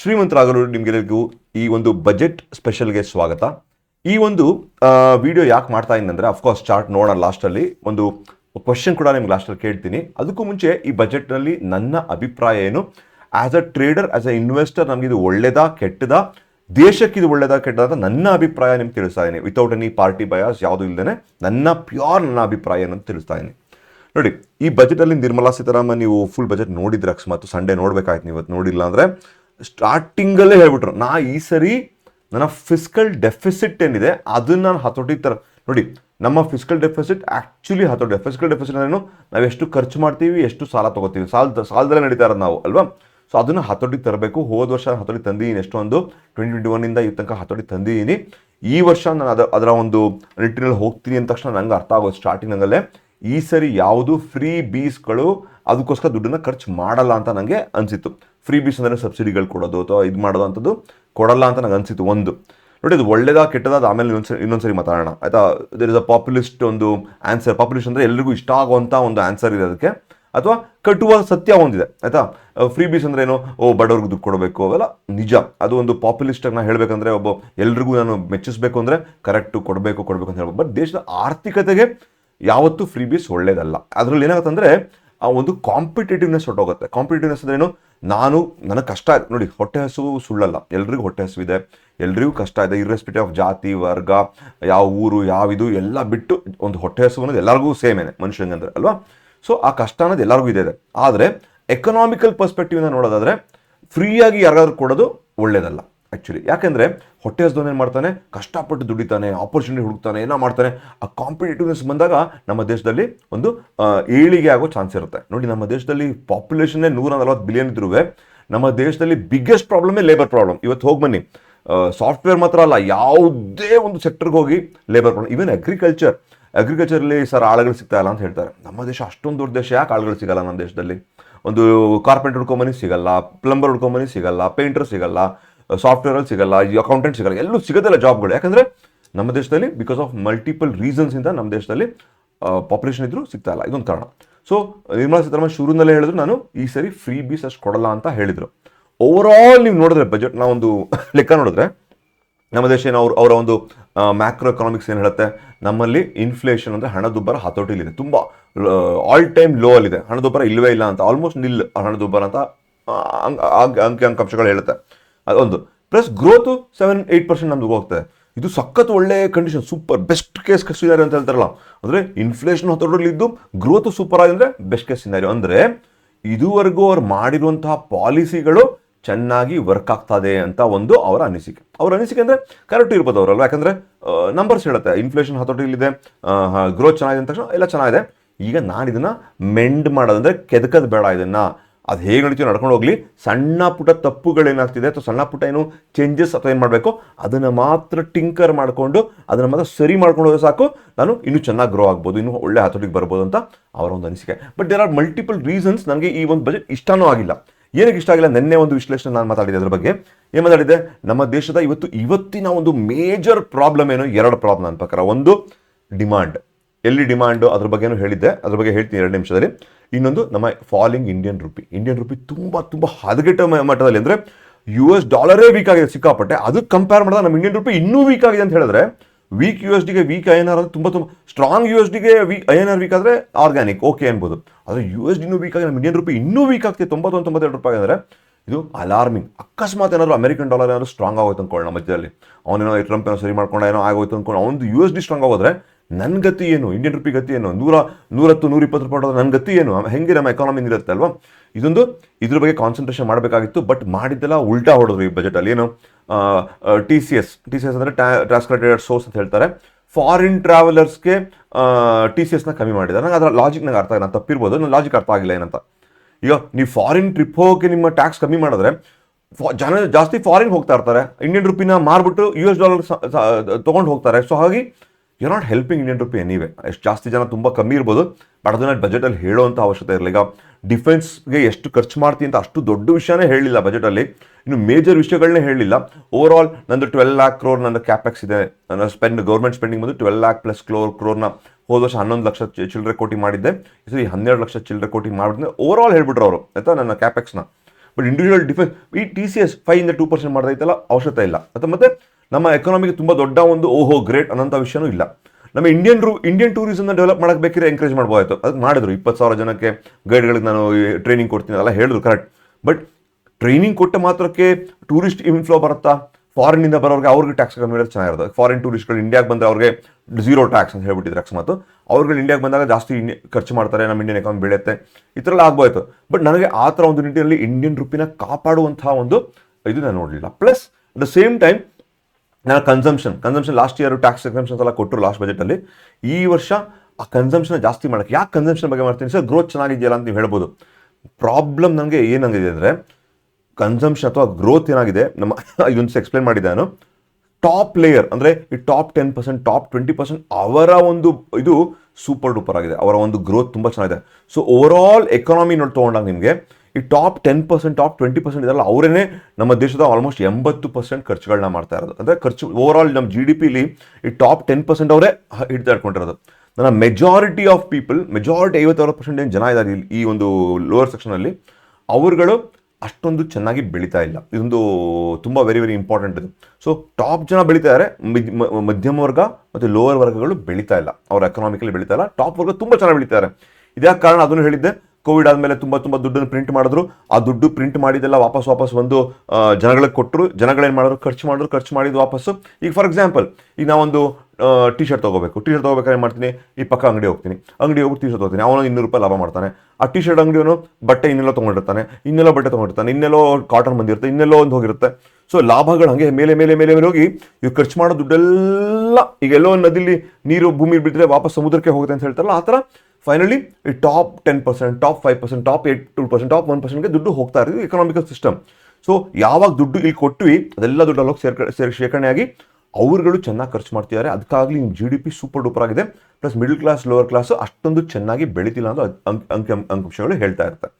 ಶ್ರೀಮಂತರಾಗಲು ನಿಮಗೆಲ್ಲರಿಗೂ ಈ ಒಂದು ಬಜೆಟ್ ಸ್ಪೆಷಲ್ಗೆ ಸ್ವಾಗತ. ಈ ಒಂದು ವಿಡಿಯೋ ಯಾಕೆ ಮಾಡ್ತಾ ಇದ್ದೀನಿ ಅಂದರೆ ಅಫ್ಕೋರ್ಸ್ ಚಾರ್ಟ್ ನೋಡೋಣ ಲಾಸ್ಟಲ್ಲಿ ಒಂದು ಕ್ವಶನ್ ಕೂಡ ನಿಮ್ಗೆ ಲಾಸ್ಟಲ್ಲಿ ಕೇಳ್ತೀನಿ. ಅದಕ್ಕೂ ಮುಂಚೆ ಈ ಬಜೆಟ್ನಲ್ಲಿ ನನ್ನ ಅಭಿಪ್ರಾಯ ಏನು? As a trader as a investor ನಮಗೆ ಇದು ಒಳ್ಳೇದಾ, ಕೆಟ್ಟದಾ? ದೇಶಕ್ಕೆ ಇದು ಒಳ್ಳೇದಾ, ಕೆಟ್ಟದ ನನ್ನ ಅಭಿಪ್ರಾಯ ನಿಮ್ಗೆ ತಿಳಿಸ್ತಾ ಇದ್ದೀನಿ. ವಿತೌಟ್ ಎನಿ ಪಾರ್ಟಿ ಬಯಾಸ್ ಯಾವುದು ಇಲ್ಲದೆ ನನ್ನ ಪ್ಯೂರ್ ನನ್ನ ಅಭಿಪ್ರಾಯ ಏನಂತ ತಿಳಿಸ್ತಾ ಇದ್ದೀನಿ. ನೋಡಿ, ಈ ಬಜೆಟಲ್ಲಿ ನಿರ್ಮಲಾ ಸೀತಾರಾಮನ್ ನೀವು ಫುಲ್ ಬಜೆಟ್ ನೋಡಿದ್ರೆ ಅಕಸ್ಮಾತ್ ಸಂಡೇ ನೋಡ್ಬೇಕಾಯ್ತು ನೀವು ಇವತ್ತು ನೋಡಿಲ್ಲ ಅಂದರೆ ಸ್ಟಾರ್ಟಿಂಗಲ್ಲೇ ಹೇಳ್ಬಿಟ್ರು. ನಾ ಈ ಸರಿ ನನ್ನ ಫಿಸ್ಕಲ್ ಡೆಫಿಸಿಟ್ ಏನಿದೆ, ಅದನ್ನ ನಾನು ಹತೋಟಿ ತರ ನೋಡಿ, ನಮ್ಮ ಫಿಸ್ಕಲ್ ಡೆಫಿಸಿಟ್ ಆ್ಯಕ್ಚುಲಿ ಹತೋಟಿ ಫಿಸ್ಕಲ್ ಡೆಫಿಸಿಟ್ ಅಂದ್ರೇನು ನಾವು ಎಷ್ಟು ಖರ್ಚು ಮಾಡ್ತೀವಿ, ಎಷ್ಟು ಸಾಲ ತಗೋತೀವಿ. ಸಾಲ ಸಾಲದಲ್ಲೇ ನಡೀತಾ ಇರೋದು ನಾವು, ಅಲ್ವಾ? ಸೊ ಅದನ್ನು ಹತೋಟಿ ತರಬೇಕು. ಹೋದ ವರ್ಷ ಹತೋಟಿ ತಂದಿದ್ದೀನಿ. ಎಷ್ಟೊಂದು ಟ್ವೆಂಟಿ ಟ್ವೆಂಟಿ ಒನ್ನಿಂದ ಈ ತನಕ ಹತೋಟಿ ತಂದಿದ್ದೀನಿ. ಈ ವರ್ಷ ನಾನು ಅದ ಅದರ ಒಂದು ನಿಟ್ಟಿನಲ್ಲಿ ಹೋಗ್ತೀನಿ ಅಂದ ತಕ್ಷಣ ನಂಗೆ ಅರ್ಥ ಆಗೋದು ಸ್ಟಾರ್ಟಿಂಗಲ್ಲೇ ಈ ಸರಿ ಯಾವುದು ಫ್ರೀ ಬೀಸ್ಗಳು ಅದಕ್ಕೋಸ್ಕರ ದುಡ್ಡನ್ನು ಖರ್ಚು ಮಾಡಲ್ಲ ಅಂತ ನನಗೆ ಅನಿಸಿತ್ತು. ಫ್ರೀ ಬೀಸ್ ಅಂದರೆ ಸಬ್ಸಿಡಿಗಳು ಕೊಡೋದು ಅಥವಾ ಇದು ಮಾಡೋದು ಅಂಥದ್ದು ಕೊಡಲ್ಲ ಅಂತ ನನಗೆ ಅನಿಸಿತು ಒಂದು. ನೋಡಿ ಅದು ಒಳ್ಳೇದಾ ಕೆಟ್ಟದಾದ ಆಮೇಲೆ ಇನ್ನೊಂದ್ಸರಿ ಇನ್ನೊಂದ್ಸರಿ ಮಾತಾಡೋಣ. ಆಯಿತಾ? ದೇರ್ ಇಸ್ ಅ ಪಾಪ್ಯುಲಿಸ್ಟ್ ಒಂದು ಆನ್ಸರ್ ಪಾಪ್ಯುಲಿಸ್ಟ್ ಅಂದರೆ ಎಲ್ರಿಗೂ ಇಷ್ಟ ಆಗುವಂಥ ಒಂದು ಆನ್ಸರ್ ಇದೆ ಅದಕ್ಕೆ. ಅಥವಾ ಕಟ್ಟುವ ಸತ್ಯ ಒಂದಿದೆ. ಆಯಿತಾ? ಫ್ರೀ ಬೀಸ್ ಅಂದ್ರೆ ಏನು? ಓ, ಬಡವ್ರಿಗೆ ದುಡ್ಡು ಕೊಡಬೇಕು ಅವೆಲ್ಲ ನಿಜ. ಅದು ಒಂದು ಪಾಪ್ಯುಲಿಸ್ಟ್ ನಾನು ಹೇಳಬೇಕಂದ್ರೆ ಒಬ್ಬ ಎಲ್ರಿಗೂ ನಾನು ಮೆಚ್ಚಿಸಬೇಕು ಅಂದರೆ ಕರೆಕ್ಟು ಕೊಡಬೇಕು ಕೊಡಬೇಕು ಅಂತ ಹೇಳ್ಬೋದು. ಬಟ್ ದೇಶದ ಆರ್ಥಿಕತೆಗೆ ಯಾವತ್ತೂ ಫ್ರೀ ಬೀಸ್ ಒಳ್ಳೇದಲ್ಲ. ಅದರಲ್ಲಿ ಏನಾಗುತ್ತೆ ಅಂದ್ರೆ ಆ ಒಂದು ಕಾಂಪಿಟೇಟಿವ್ನೆಸ್ ಹೊಟ್ಟೋಗುತ್ತೆ ಕಾಂಪಿಟೇಟಿವ್ನೆಸ್ ಅಂದ್ರೆ ಏನು? ನಾನು ನನಗೆ ಕಷ್ಟ ಇದೆ ನೋಡಿ, ಹೊಟ್ಟೆ ಹಸು ಸುಳ್ಳಲ್ಲ. ಎಲ್ರಿಗೂ ಹೊಟ್ಟೆ ಹಸುವಿದೆ ಎಲ್ರಿಗೂ ಕಷ್ಟ ಇದೆ. ಇರ್ರೆಸ್ಪೆಕ್ಟಿವ್ ಆಫ್ ಜಾತಿ, ವರ್ಗ, ಯಾವ ಊರು, ಯಾವ ಇದು, ಎಲ್ಲ ಬಿಟ್ಟು ಒಂದು ಹೊಟ್ಟೆ ಹಸು ಅನ್ನೋದು ಎಲ್ಲರಿಗೂ ಸೇಮೇನೆ ಮನುಷ್ಯಂಗಂದ್ರೆ ಅಲ್ವಾ? ಸೊ ಆ ಕಷ್ಟ ಅನ್ನೋದು ಎಲ್ಲರಿಗೂ ಇದೆ ಇದೆ. ಆದರೆ ಎಕನಾಮಿಕಲ್ ಪರ್ಸ್ಪೆಕ್ಟಿವ್ನ ನೋಡೋದಾದ್ರೆ ಫ್ರೀಯಾಗಿ ಯಾರಾದರೂ ಕೊಡೋದು ಒಳ್ಳೇದಲ್ಲ ಆ್ಯಕ್ಚುಲಿ ಯಾಕೆಂದರೆ ಹೊಟ್ಟೆ ಏನು ಮಾಡ್ತಾನೆ? ಕಷ್ಟಪಟ್ಟು ದುಡಿತಾನೆ ಆಪರ್ಚುನಿಟಿ ಹುಡುಕ್ತಾನೆ, ಏನೋ ಮಾಡ್ತಾನೆ. ಆ ಕಾಂಪಿಟೇಟಿವ್ನೆಸ್ ಬಂದಾಗ ನಮ್ಮ ದೇಶದಲ್ಲಿ ಒಂದು ಏಳಿಗೆ ಆಗೋ ಚಾನ್ಸ್ ಇರುತ್ತೆ. ನೋಡಿ, ನಮ್ಮ ದೇಶದಲ್ಲಿ ಪಾಪ್ಯುಲೇಷನ್ನೇ ನೂರ ನಲವತ್ತು ಬಿಲಿಯನ್ ಇದ್ರೂ ನಮ್ಮ ದೇಶದಲ್ಲಿ ಬಿಗ್ಗೆಸ್ಟ್ ಪ್ರಾಬ್ಲಮೇ ಲೇಬರ್ ಪ್ರಾಬ್ಲಮ್ ಇವತ್ತು ಹೋಗಿ ಬನ್ನಿ. ಸಾಫ್ಟ್ವೇರ್ ಮಾತ್ರ ಅಲ್ಲ, ಯಾವುದೇ ಒಂದು ಸೆಕ್ಟರ್ಗೆ ಹೋಗಿ ಲೇಬರ್ ಪ್ರಾಬ್ಲಮ್ ಈವನ್ ಅಗ್ರಿಕಲ್ಚರ್ ಅಗ್ರಿಕಲ್ಚರಲ್ಲಿ ಸರ್ ಆಳುಗಳು ಸಿಗ್ತಾ ಇಲ್ಲ ಅಂತ ಹೇಳ್ತಾರೆ. ನಮ್ಮ ದೇಶ ಅಷ್ಟೊಂದು ದೊಡ್ಡ ದೇಶ, ಯಾಕೆ ಆಳುಗಳು ಸಿಗಲ್ಲ ನಮ್ಮ ದೇಶದಲ್ಲಿ? ಒಂದು ಕಾರ್ಪೆಂಟರ್ ಹುಡ್ಕೊಂಬನಿ ಸಿಗಲ್ಲ. ಪ್ಲಂಬರ್ ಹುಡ್ಕೊಂಬನಿ ಸಿಗಲ್ಲ. ಪೇಂಟರ್ ಸಿಗಲ್ಲ. ಸಾಫ್ಟ್ವೇರಲ್ಲಿ ಸಿಗಲ್ಲ, ಈ ಅಕೌಂಟೆಂಟ್ ಸಿಗಲ್ಲ, ಎಲ್ಲೂ ಸಿಗೋದಿಲ್ಲ ಜಾಬ್ಗಳು ಯಾಕಂದರೆ ನಮ್ಮ ದೇಶದಲ್ಲಿ ಬಿಕಾಸ್ ಆಫ್ ಮಲ್ಟಿಪಲ್ ರೀಸನ್ಸಿಂದ ನಮ್ಮ ದೇಶದಲ್ಲಿ ಪಾಪ್ಯುಲೇಷನ್ ಇದ್ರೂ ಸಿಗ್ತಾ ಇಲ್ಲ. ಇದೊಂದು ಕಾರಣ. ಸೊ ನಿರ್ಮಲಾ ಸೀತಾರಾಮನ್ ಶುರುನಲ್ಲೇ ಹೇಳಿದ್ರು ನಾನು, ಈ ಸರಿ ಫ್ರೀ ಬೀಸ್ ಅಷ್ಟು ಕೊಡಲ್ಲ ಅಂತ ಹೇಳಿದರು. ಓವರ್ ಆಲ್ ನೀವು ನೋಡಿದ್ರೆ ಬಜೆಟ್ ಒಂದು ಲೆಕ್ಕ ನೋಡಿದ್ರೆ, ನಮ್ಮ ದೇಶ ಏನು ಅವ್ರು, ಅವರ ಒಂದು ಮ್ಯಾಕ್ರೋ ಎಕನಾಮಿಕ್ಸ್ ಏನು ಹೇಳುತ್ತೆ, ನಮ್ಮಲ್ಲಿ ಇನ್ಫ್ಲೇಷನ್ ಅಂದರೆ ಹಣದುಬ್ಬರ ಹತೋಟಿಲಿದೆ. ತುಂಬ ಆಲ್ ಟೈಮ್ ಲೋ ಅಲ್ಲಿದೆ. ಹಣದುಬ್ಬರ ಇಲ್ಲವೇ ಇಲ್ಲ ಅಂತ ಆಲ್ಮೋಸ್ಟ್ ನಿಲ್ ಹಣದುಬ್ಬರ ಅಂತ ಅಂಕಿ ಅಂಕಾಂಶಗಳು ಹೇಳುತ್ತೆ. ಅದೊಂದು plus growth seven eight percent ನಮ್ದು ಹೋಗ್ತದೆ. ಇದು ಸಖತ್ ಒಳ್ಳೆ condition super best case scenario ಅಂತ ಹೇಳ್ತಾರಲ್ಲ. ಅಂದರೆ ಇನ್ಫ್ಲೇಷನ್ ಇದ್ದು ಗ್ರೋತು ಸೂಪರ್ ಆಗಿದ್ರೆ ಬೆಸ್ಟ್ ಕೇಸ್ ಸಿನಾರಿ ಅಂದರೆ ಇದುವರೆಗೂ ಅವ್ರು ಮಾಡಿರುವಂತಹ ಪಾಲಿಸಿಗಳು ಚೆನ್ನಾಗಿ ವರ್ಕ್ ಆಗ್ತದೆ ಅಂತ ಒಂದು ಅವರ ಅನಿಸಿಕೆ. ಅವರ ಅನಿಸಿಕೆ ಅಂದರೆ ಕರೆಕ್ಟ್ ಇರ್ಬೋದು ಅವರಲ್ವ? ಯಾಕಂದರೆ ನಂಬರ್ಸ್ ಹೇಳುತ್ತೆ. ಇನ್ಫ್ಲೇಷನ್ ಹತೋಟಿಲಿದೆ ಗ್ರೋತ್ ಚೆನ್ನಾಗಿದೆ ಅಂತ ತಕ್ಷಣ ಎಲ್ಲ ಚೆನ್ನಾಗಿದೆ. ಈಗ ನಾನು ಇದನ್ನು ಮೆಂಡ್ ಮಾಡೋದಂದರೆ ಕೆದಕದ ಬೇಡ ಇದನ್ನು. ಅದು ಹೇಗೆ ನಡೀತೀವಿ ನಡ್ಕೊಂಡು ಹೋಗ್ಲಿ. ಸಣ್ಣ ಪುಟ್ಟ ತಪ್ಪುಗಳೇನಾಗ್ತಿದೆ ಅಥವಾ ಸಣ್ಣ ಪುಟ್ಟ ಏನು ಚೇಂಜಸ್ ಅಥವಾ ಏನು ಮಾಡಬೇಕು, ಅದನ್ನು ಮಾತ್ರ ಟಿಂಕರ್ ಮಾಡಿಕೊಂಡು, ಅದನ್ನು ಮಾತ್ರ ಸರಿ ಮಾಡ್ಕೊಂಡು ಹೋದ್ರೆ ಸಾಕು. ನಾನು ಇನ್ನೂ ಚೆನ್ನಾಗಿ ಗ್ರೋ ಆಗ್ಬೋದು, ಇನ್ನೂ ಒಳ್ಳೆ ಹತೋಟಿಗೆ ಬರ್ಬೋದು ಅಂತ ಅವರ ಒಂದು ಅನಿಸಿಕೆ. But there are multiple reasons ನನಗೆ ಈ ಒಂದು ಬಜೆಟ್ ಇಷ್ಟನೂ ಆಗಿಲ್ಲ. ಏನಕ್ಕೆ ಇಷ್ಟ ಆಗಿಲ್ಲ? ನಿನ್ನೆ ಒಂದು ವಿಶ್ಲೇಷಣೆ ನಾನು ಮಾತಾಡಿದೆ ಅದ್ರ ಬಗ್ಗೆ. ಏನು ಮಾತಾಡಿದೆ ನಮ್ಮ ದೇಶದ ಇವತ್ತು ಇವತ್ತಿನ ಒಂದು ಮೇಜರ್ ಪ್ರಾಬ್ಲಮ್ ಏನು? ಎರಡು ಪ್ರಾಬ್ಲಮ್ ನನ್ನ ಪ್ರಕಾರ. ಒಂದು ಡಿಮಾಂಡ್ ಎಲ್ಲಿ ಡಿಮಾಂಡು ಅದ್ರ ಬಗ್ಗೆನೂ ಹೇಳಿದ್ದೆ. ಅದ್ರ ಬಗ್ಗೆ ಹೇಳ್ತೀನಿ ಎರಡು ನಿಮಿಷದಲ್ಲಿ. ಇನ್ನೊಂದು ನಮ್ಮ falling Indian rupee Indian rupee ತುಂಬ ತುಂಬ ಹದಗೆಟ್ಟ ಮಟ್ಟದಲ್ಲಿ ಅಂದರೆ ಯು ಎಸ್ ಡಾಲರೇ ವೀಕ್ ಆಗಿದೆ ಸಿಕ್ಕಾಪಟ್ಟೆ. ಅದಕ್ಕೆ ಕಂಪೇರ್ ಮಾಡಿದಾಗ ನಮ್ಮ ಇಂಡಿಯನ್ ರುಪಿ ಇನ್ನೂ ವೀಕ್ ಆಗಿದೆ ಅಂತ ಹೇಳಿದ್ರೆ ವೀಕ್ ಯು ಎಸ್ ಡಿಗೆ ವೀಕ್ ಐ ಎನ್ ಆರ್ ತುಂಬ ತುಂಬ ಸ್ಟ್ರಾಂಗ್ ಯು ಎಸ್ ಡಿಗೆ weak I N R weak ಆದರೆ ಆರ್ಗ್ಯಾನಿಕ್ ಓಕೆ ಅನ್ಬೋದು. ಆದರೆ ಯು ಎಸ್ ಡಿನೂ ವೀಕ್ ಆಗಿ ನಮ್ಮ ಇಂಡಿಯನ್ ರುಪಿ ಇನ್ನೂ ವೀಕ್ ಆಗ್ತಿದೆ, ತೊಂಬತ್ತೊಂದು, ತೊಂಬತ್ತೆರಡು ರೂಪಾಯಿ ಅಂದರೆ ಇದು ಅಲಾರ್ಮಿಂಗ್ ಅಕಸ್ಮಾತ್ ಏನಾದರೂ ಅಮೆರಿಕನ್ ಡಾಲರ್ ಏನಾದರೂ ಸ್ಟ್ರಾಂಗ್ ಆಗೋಯ್ತು ಅಂದ್ಕೊಳ್ಳೋಣ ಮಧ್ಯದಲ್ಲಿ. ಅವನೇನೋ ಟ್ರಂಪ್ ಏನೋ ಸರಿ ಮಾಡ್ಕೊಂಡು ಏನೋ ಆಗೋಯ್ತು ಅಂದ್ಕೊಂಡು ಅವನು ಯು ಎಸ್ ಡಿ ಸ್ಟ್ರಾಂಗ್ ಆಗೋದ್ರೆ ನನ್ನ ಗತಿ ಏನು? ಇಂಡಿಯನ್ ರುಪಿ ಗತಿ ಏನು? ನೂರ, ನೂರತ್ತು ನೂರ ಇಪ್ಪತ್ತು ರೂಪಾಯಿ ನನ್ನ ಗತಿ ಏನು? ಹೆಂಗೆ ನಮ್ಮ ಎಕಾನಮಿ ಇರುತ್ತೆ ಅಲ್ವಾ? ಇದೊಂದು ಇದ್ರ ಬಗ್ಗೆ ಕಾನ್ಸಂಟ್ರೇಷನ್ ಮಾಡಬೇಕಾಗಿತ್ತು ಬಟ್ ಮಾಡಿದ್ದೆಲ್ಲ ಉಲ್ಟಾ ಹೊಡೆದ್ರು ಈ ಬಜೆಟಲ್ಲಿ ಏನು? T C S T C S ಅಂದರೆ ಟ್ರಾನ್ಸ್ಕ್ರೇಟೆಡ್ ಸೋರ್ಸ್ ಅಂತ ಹೇಳ್ತಾರೆ. ಫಾರಿನ್ ಟ್ರಾವೆಲರ್ಸ್ಗೆ ಟಿ ಸಿ ಎಸ್ನ ಕಮ್ಮಿ ಮಾಡಿದ್ದಾರೆ. ನಂಗೆ ಅದರ ಲಾಜಿಕ್ ನಂಗೆ ಅರ್ಥ ನಾನು ತಪ್ಪಿರ್ಬೋದು ನನ್ನ ಲಾಜಿಕ್ ಅರ್ಥ ಆಗಿಲ್ಲ ಏನಂತ. ಈಗ ನೀವು ಫಾರಿನ್ ಟ್ರಿಪ್ ಹೋಗಿ ನಿಮ್ಮ ಟ್ಯಾಕ್ಸ್ ಕಮ್ಮಿ ಮಾಡಿದ್ರೆ ಜನ ಜಾಸ್ತಿ ಫಾರಿನ್ ಹೋಗ್ತಾ ಇರ್ತಾರೆ. ಇಂಡಿಯನ್ ರುಪಿನ ಮಾರ್ಬಿಟ್ಟು ಯು ಎಸ್ ಡಾಲರ್ ತೊಗೊಂಡು ಹೋಗ್ತಾರೆ. ಸೊ ಹಾಗಾಗಿ you not helping Indian rupee anyway ಎಷ್ಟು ಜಾಸ್ತಿ ಜನ ತುಂಬ ಕಮ್ಮಿ ಇರ್ಬೋದು. ಬಟ್ ಅದನ್ನ ಬಜೆಟಲ್ಲಿ ಹೇಳೋವಂಥ ಅವಶ್ಯಕತೆ ಇರಲಿಲ್ಲ ಈಗ ಡಿಫೆನ್ಸ್ಗೆ ಎಷ್ಟು ಖರ್ಚು ಮಾಡ್ತೀನಿ ಅಂತ ಅಷ್ಟು ದೊಡ್ಡ ವಿಷಯನೇ ಹೇಳಿಲ್ಲ ಬಜೆಟಲ್ಲಿ ಇನ್ನು ಮೇಜರ್ ವಿಷಯಗಳನ್ನೇ ಹೇಳಿಲ್ಲ. ಓವರ್ ಆಲ್ ನಂದು ಟ್ವೆಲ್ ಲ್ಯಾಕ್ ಕ್ರೋರ್ ನನ್ನ ಕ್ಯಾಪೆಕ್ಸ್ ಇದೆ. ನನ್ನ ಸ್ಪೆಂಡ್ ಗೌರ್ಮೆಂಟ್ ಸ್ಪೆಂಡಿಂಗ್ ಬಂದು ಟ್ವೆಲ್ ಲ್ಯಾಕ್ ಪ್ಲಸ್ ಕ್ರೋರ್ ಕ್ರೋರ್ನ ಹೋದ ವರ್ಷ ಹನ್ನೊಂದು ಲಕ್ಷ ಚಿಲ್ಲರೆ ಕೋಟಿ ಮಾಡಿದ್ದೆ. ಈ ಹನ್ನೆರಡು ಲಕ್ಷ ಚಿಲ್ಲರೆ ಕೋಟಿ ಮಾಡಿದ್ದೆ ಓವರ್ ಆಲ್ ಹೇಳ್ಬಿಟ್ರು ಅವರು, ಆಯ್ತಾ ನನ್ನ ಕ್ಯಾಪೆಕ್ಸ್ನ ಬಟ್ ಇಂಡಿವಿಜುವಲ್ ಡಿಫೆನ್ಸ್ ಈ ಟಿ ಸಿ ಎಸ್ ಫೈವ್ ಇಂದ ಟೂ ಪರ್ಸೆಂಟ್ ಮಾಡ್ದೈತಲ್ಲ ಅವಶ್ಯಕತೆ ಇಲ್ಲ. ಅಥವಾ ಮತ್ತೆ ನಮ್ಮ ಎಕನಾಮಿಗೆ ತುಂಬ ದೊಡ್ಡ ಒಂದು ಓಹೋ ಗ್ರೇಟ್ ಅನ್ನೋಂಥ ವಿಷಯನೂ ಇಲ್ಲ. ನಮ್ಮ ಇಂಡಿಯನ್ ರೂ ಇಂಡಿಯನ್ ಟೂರಿಸಮ್ನ ಡೆವಲಪ್ ಮಾಡಕ್ಕೆ ಬೇಕಿದ್ರೆ ಎಂಕರೇಜ್ ಮಾಡ್ಬೋದಾಯ್ತು. ಅದಕ್ಕೆ ಮಾಡಿದ್ರು. ಇಪ್ಪತ್ತು ಸಾವಿರ ಜನಕ್ಕೆ ಗೈಡ್ಗಳಿಗೆ ನಾನು ಟ್ರೈನಿಂಗ್ ಕೊಡ್ತೀನಿ ಅಲ್ಲ ಹೇಳಿದ್ರು ಕರೆಕ್ಟ್ ಬಟ್ ಟ್ರೈನಿಂಗ್ ಕೊಟ್ಟ ಮಾತ್ರಕ್ಕೆ ಟೂರಿಸ್ಟ್ ಇನ್ಫ್ಲೋ ಬರುತ್ತಾ? ಫಾರಿನಿಂದ ಬರೋರಿಗೆ ಅವ್ರಿಗೆ ಟ್ಯಾಕ್ಸ್ ಕಮ್ಮಿ ಇರೋದು ಚೆನ್ನಾಗಿರುತ್ತೆ. ಫಾರಿನ್ ಟೂರಿಸ್ಟ್ಗಳು ಇಂಡಿಯಾಗೆ ಬಂದರೆ ಅವ್ರಿಗೆ ಝೀರೋ ಟ್ಯಾಕ್ಸ್ ಅಂತ ಹೇಳ್ಬಿಟ್ಟಿದ್ರು ಅಕಸ್ಮಾತ್. ಅವ್ರುಗಳು ಇಂಡಿಯಾಗೆ ಬಂದಾಗ ಜಾಸ್ತಿ ಖರ್ಚು ಮಾಡ್ತಾರೆ, ನಮ್ಮ ಇಂಡಿಯನ್ ಎಕಾನಮಿ ಬೆಳೆಯುತ್ತೆ. ಈ ಥರ ಆಗ್ಬೋಯ್ತು ಬಟ್ ನನಗೆ ಆ ಥರ ಒಂದು ನಿಟ್ಟಿನಲ್ಲಿ ಇಂಡಿಯನ್ ರುಪಿನ ಕಾಪಾಡುವಂತಹ ಒಂದು ಇದು ನಾನು ನೋಡಲಿಲ್ಲ. Plus at the same time ನಾನು consumption consumption last year tax exemptions ಎಲ್ಲ ಕೊಟ್ಟರು ಲಾಸ್ಟ್ ಬಜೆಟಲ್ಲಿ ಈ ವರ್ಷ ಆ ಕನ್ಸಂಪ್ಷನ್ ಜಾಸ್ತಿ ಮಾಡೋಕ್ಕೆ, ಯಾಕೆ ಕನ್ಸಂಪ್ಷನ್ ಬಗ್ಗೆ ಮಾಡ್ತೀನಿ? ಸರ್ ಗ್ರೋತ್ ಚೆನ್ನಾಗಿದೆಯಲ್ಲ ಅಂತ ನೀವು ಹೇಳ್ಬೋದು. ಪ್ರಾಬ್ಲಮ್ ನನಗೆ ಏನಾಗಿದೆ ಅಂದರೆ ಕನ್ಸಂಪ್ಷನ್ ಅಥವಾ ಗ್ರೋತ್ ಏನಾಗಿದೆ? ನಮ್ಮ ಇದೊಂದು ಎಕ್ಸ್ಪ್ಲೇನ್ ಮಾಡಿದೆ ನಾನು. ಟಾಪ್ ಲೇಯರ್ ಅಂದರೆ ಈ top ten percent top twenty percent ಅವರ ಒಂದು ಇದು ಸೂಪರ್ ಡೂಪರ್ ಆಗಿದೆ. ಅವರ ಒಂದು ಗ್ರೋತ್ ತುಂಬ ಚೆನ್ನಾಗಿದೆ. ಸೊ ಓವರ್ ಆಲ್ ಎಕಾನಮಿ ನೋಡಿ ತೊಗೊಂಡಾಗ ನಿಮಗೆ ಈ top ten percent top twenty percent ಇದೆಲ್ಲ ಅವರೇ ನಮ್ಮ ದೇಶದ ಆಲ್ಮೋಸ್ಟ್ ಎಂಬತ್ತು ಪರ್ಸೆಂಟ್ ಖರ್ಚುಗಳನ್ನ ಮಾಡ್ತಾ ಇರೋದು. ಅಂದರೆ ಖರ್ಚು ಓವರ್ ಆಲ್ ನಮ್ಮ ಜಿ ಡಿ ಪಿಲಿ ಈ ಟಾಪ್ ಟೆನ್ ಪರ್ಸೆಂಟ್ ಅವರೇ ಹಿಡ್ತಾ ಇಟ್ಕೊಂಡಿರೋದು. ನನ್ನ ಮೆಜಾರಿಟಿ ಆಫ್ ಪೀಪಲ್ ಮೆಜಾರಿಟಿ ಐವತ್ತಾರು ಪರ್ಸೆಂಟ್ ಏನು ಜನ ಇದ್ದಾರೆ ಇಲ್ಲಿ ಈ ಒಂದು ಲೋವರ್ ಸೆಕ್ಷನಲ್ಲಿ ಅವರುಗಳು ಅಷ್ಟೊಂದು ಚೆನ್ನಾಗಿ ಬೆಳೀತಾ ಇಲ್ಲ. ಇದೊಂದು ತುಂಬ ವೆರಿ ವೆರಿ ಇಂಪಾರ್ಟೆಂಟ್ ಇದು. ಸೊ ಟಾಪ್ ಜನ ಬೆಳೀತಾ ಇದ್ದಾರೆ ಮಧ್ಯಮ ವರ್ಗ ಮತ್ತು ಲೋವರ್ ವರ್ಗಗಳು ಬೆಳೀತಾ ಇಲ್ಲ. ಅವರ ಎಕನಾಮಿಕಲಿ ಬೆಳೀತಾ ಇಲ್ಲ ಟಾಪ್ ವರ್ಗ ತುಂಬ ಚೆನ್ನಾಗಿ ಬೆಳೀತಾರೆ ಇದ್ಯಾಕೆ ಕಾರಣ ಅದನ್ನು ಹೇಳಿದ್ದೆ? ಕೋವಿಡ್ ಆದಮೇಲೆ ತುಂಬ ತುಂಬ ದುಡ್ಡನ್ನು ಪ್ರಿಂಟ್ ಮಾಡಿದ್ರು. ಆ ದುಡ್ಡು ಪ್ರಿಂಟ್ ಮಾಡಿದೆಲ್ಲ ವಾಪಸ್ ವಾಪಸ್ ಒಂದು ಜನಗಳಿಗೆ ಕೊಟ್ಟರು ಜನಗಳೇನು ಮಾಡಿದ್ರು? ಖರ್ಚು ಮಾಡಿದ್ರು, ಖರ್ಚು ಮಾಡಿದ್ದು ವಾಪಸ್ಸು. ಈಗ ಫಾರ್ ಎಕ್ಸಾಂಪಲ್ ಈಗ ನಾವೊಂದು ಟಿ ಶರ್ಟ್ ತೊಗೋಬೇಕು. ಟಿ ಶರ್ಟ್ ತೊಗೋಬೇಕಾದ್ರೆ ಮಾಡ್ತೀನಿ? ಈ ಪಕ್ಕ ಅಂಗಡಿ ಹೋಗ್ತೀನಿ. ಅಂಗಡಿ ಹೋಗಿ ಟಿ ಶರ್ಟ್ ತೊಗೋತೀನಿ. ಅವನು ಇನ್ನೂರು ರೂಪಾಯಿ ಲಾಭ ಮಾಡ್ತಾನೆ. ಆ ಟಿ ಶರ್ಟ್ ಅಂಗಡಿಯವನು ಬಟ್ಟೆ ಇನ್ನೆಲ್ಲೋ ತೊಗೊಂಡಿರ್ತಾನೆ. ಇನ್ನೆಲ್ಲೋ ಬಟ್ಟೆ ತೊಗೊಂಡಿರ್ತಾನೆ. ಇನ್ನೆಲ್ಲೋ ಕಾಟನ್ ಬಂದಿರುತ್ತೆ. ಇನ್ನೆಲ್ಲೋ ಒಂದು ಹೋಗಿರುತ್ತೆ. ಸೊ ಲಾಭಗಳು ಹಂಗೆ ಮೇಲೆ ಮೇಲೆ ಮೇಲೆ ಮೇಲೆ ಹೋಗಿ ಇವ್ರು ಖರ್ಚು ಮಾಡೋ ದುಡ್ಡೆಲ್ಲ ಈಗ ಎಲ್ಲೋ ನದಿಲಿ ನೀರು ಭೂಮಿ ಬಿಟ್ಟರೆ ವಾಪಸ್ ಸಮುದ್ರಕ್ಕೆ ಹೋಗುತ್ತೆ ಅಂತ ಹೇಳ್ತಾರಲ್ಲ, ಆ ಥರ ಫೈನಲಿ ಈ top ten percent top five percent top eight two percent top one ಪರ್ಸೆಂಟ್ಗೆ ದುಡ್ಡು ಹೋಗ್ತಾ ಇರೋದು ಎಕನಾಮಿಕಲ್ ಸಿಸ್ಟಮ್ ಸೊ ಯಾವಾಗ ದುಡ್ಡು ಇಲ್ಲಿ ಕೊಟ್ವಿ, ಅದೆಲ್ಲ ದುಡ್ಡು ಅಲ್ಲೋಗಿ ಸೇರ್ಕ, ಸೇರ್, ಶೇಖರಣೆಯಾಗಿ ಅವರುಗಳು ಚೆನ್ನಾಗಿ ಖರ್ಚು ಮಾಡ್ತಿದ್ದಾರೆ. ಅದಕ್ಕಾಗಲಿ G D P super duper ಆಗಿದೆ. Plus middle class lower class ಅಷ್ಟೊಂದು ಚೆನ್ನಾಗಿ ಬೆಳೀತಿಲ್ಲ ಅಂತ ಅಂಕ್, ಅಂಕಿ ಅಂಕಿಅಂಶಗಳು ಹೇಳ್ತಾ ಇರ್ತಾರೆ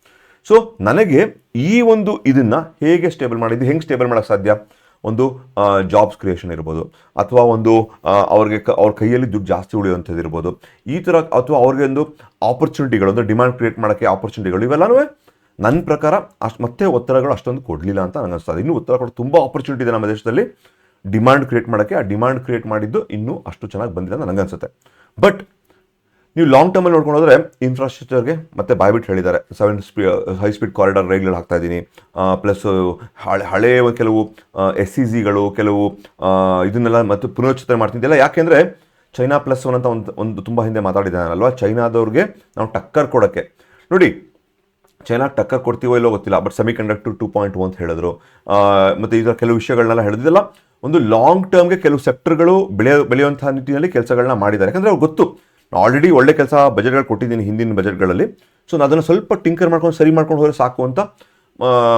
ಸೊ ನನಗೆ ಈ ಒಂದು ಇದನ್ನು ಹೇಗೆ ಸ್ಟೇಬಲ್ ಮಾಡಿದ್ದು ಹೆಂಗೆ ಸ್ಟೇಬಲ್ ಮಾಡೋಕ್ಕೆ ಸಾಧ್ಯ? ಒಂದು ಜಾಬ್ಸ್ ಕ್ರಿಯೇಷನ್ ಇರ್ಬೋದು, ಅಥವಾ ಒಂದು ಅವ್ರಿಗೆ ಕ, ಅವ್ರ ಕೈಯಲ್ಲಿ ದುಡ್ಡು ಜಾಸ್ತಿ ಉಳಿಯುವಂಥದ್ದು ಇರ್ಬೋದು. ಈ ಥರ ಅಥವಾ ಅವ್ರಿಗೆ ಒಂದು ಆಪರ್ಚುನಿಟಿಗಳು ಒಂದು ಡಿಮ್ಯಾಂಡ್ ಕ್ರಿಯೇಟ್ ಮಾಡೋಕ್ಕೆ ಆಪರ್ಚುನಿಟಿಗಳು ಇವೆಲ್ಲನೂ ನನ್ನ ಪ್ರಕಾರ ಅಷ್ಟು, ಮತ್ತೆ ಒತ್ತಡಗಳು ಅಷ್ಟೊಂದು ಕೊಡಲಿಲ್ಲ ಅಂತ ನನಗೆ ಅನಿಸ್ತದೆ ಇನ್ನೂ ಒತ್ತಡ ಕೊಡೋ ತುಂಬ ಆಪರ್ಚುನಿಟಿ ಇದೆ ನಮ್ಮ ದೇಶದಲ್ಲಿ. ಡಿಮ್ಯಾಂಡ್ ಕ್ರಿಯೇಟ್ ಮಾಡೋಕ್ಕೆ, ಆ ಡಿಮ್ಯಾಂಡ್ ಕ್ರಿಯೇಟ್ ಮಾಡಿದ್ದು ಇನ್ನೂ ಅಷ್ಟು ಚೆನ್ನಾಗಿ ಬಂದಿಲ್ಲ ಅಂತ ನನಗೆ ಅನಿಸುತ್ತೆ. ಬಟ್ ನೀವು ಲಾಂಗ್ ಟರ್ಮಲ್ಲಿ ನೋಡ್ಕೊಂಡು ಹೋದರೆ ಇನ್ಫ್ರಾಸ್ಟ್ರಕ್ಚರ್ಗೆ ಮತ್ತೆ ಬಾಯ್ಬಿಟ್ಟು ಹೇಳಿದ್ದಾರೆ. ಸೆವೆನ್ ಸ್ಪೀ ಹೈ ಸ್ಪೀಡ್ ಕಾರಿಡಾರ್ ರೈಲ್ಗಳು ಹಾಕ್ತಾ ಇದ್ದೀನಿ. ಪ್ಲಸ್ ಹಳೆ ಹಳೆಯ ಕೆಲವು ಎಸ್ ಸಿ ಜಿಗಳು ಕೆಲವು ಇದನ್ನೆಲ್ಲ ಮತ್ತು ಪುನರುಚ್ಚರಣೆ ಮಾಡ್ತಿದ್ದಿಲ್ಲ ಯಾಕೆಂದರೆ ಚೈನಾ ಪ್ಲಸ್ ಒನ್ ಅಂತ ಒಂದು ಒಂದು ತುಂಬ ಹಿಂದೆ ಮಾತಾಡಿದ್ದಾನಲ್ವ ಚೈನಾದವ್ರಿಗೆ ನಾವು ಟಕ್ಕರ್ ಕೊಡೋಕ್ಕೆ. ನೋಡಿ ಚೈನಾ ಟಕ್ಕರ್ ಕೊಡ್ತೀವೋ ಇಲ್ಲೋ ಗೊತ್ತಿಲ್ಲ but semiconductor two point ಅಂತ ಹೇಳಿದ್ರು. ಮತ್ತು ಥರ ಕೆಲವು ವಿಷಯಗಳನ್ನೆಲ್ಲ ಹೇಳಿದಿಲ್ಲ ಒಂದು ಲಾಂಗ್ ಟರ್ಮ್ಗೆ ಕೆಲವು ಸೆಕ್ಟರ್ಗಳು ಬೆಳೆಯೋ ಬೆಳೆಯುವಂತಹ ನಿಟ್ಟಿನಲ್ಲಿ ಕೆಲಸಗಳನ್ನ ಮಾಡಿದ್ದಾರೆ. ಯಾಕಂದರೆ ಅವ್ರು ಗೊತ್ತು ಆಲ್ರೆಡಿ ಒಳ್ಳೆ ಕೆಲಸ ಬಜೆಟ್ಗಳು ಕೊಟ್ಟಿದ್ದೀನಿ ಹಿಂದಿನ ಬಜೆಟ್ಗಳಲ್ಲಿ ಸೊ ನಾನು ಅದನ್ನು ಸ್ವಲ್ಪ ಟಿಂಕರ್ ಮಾಡ್ಕೊಂಡು, ಸರಿ ಮಾಡ್ಕೊಂಡು ಹೋದರೆ ಸಾಕು ಅಂತ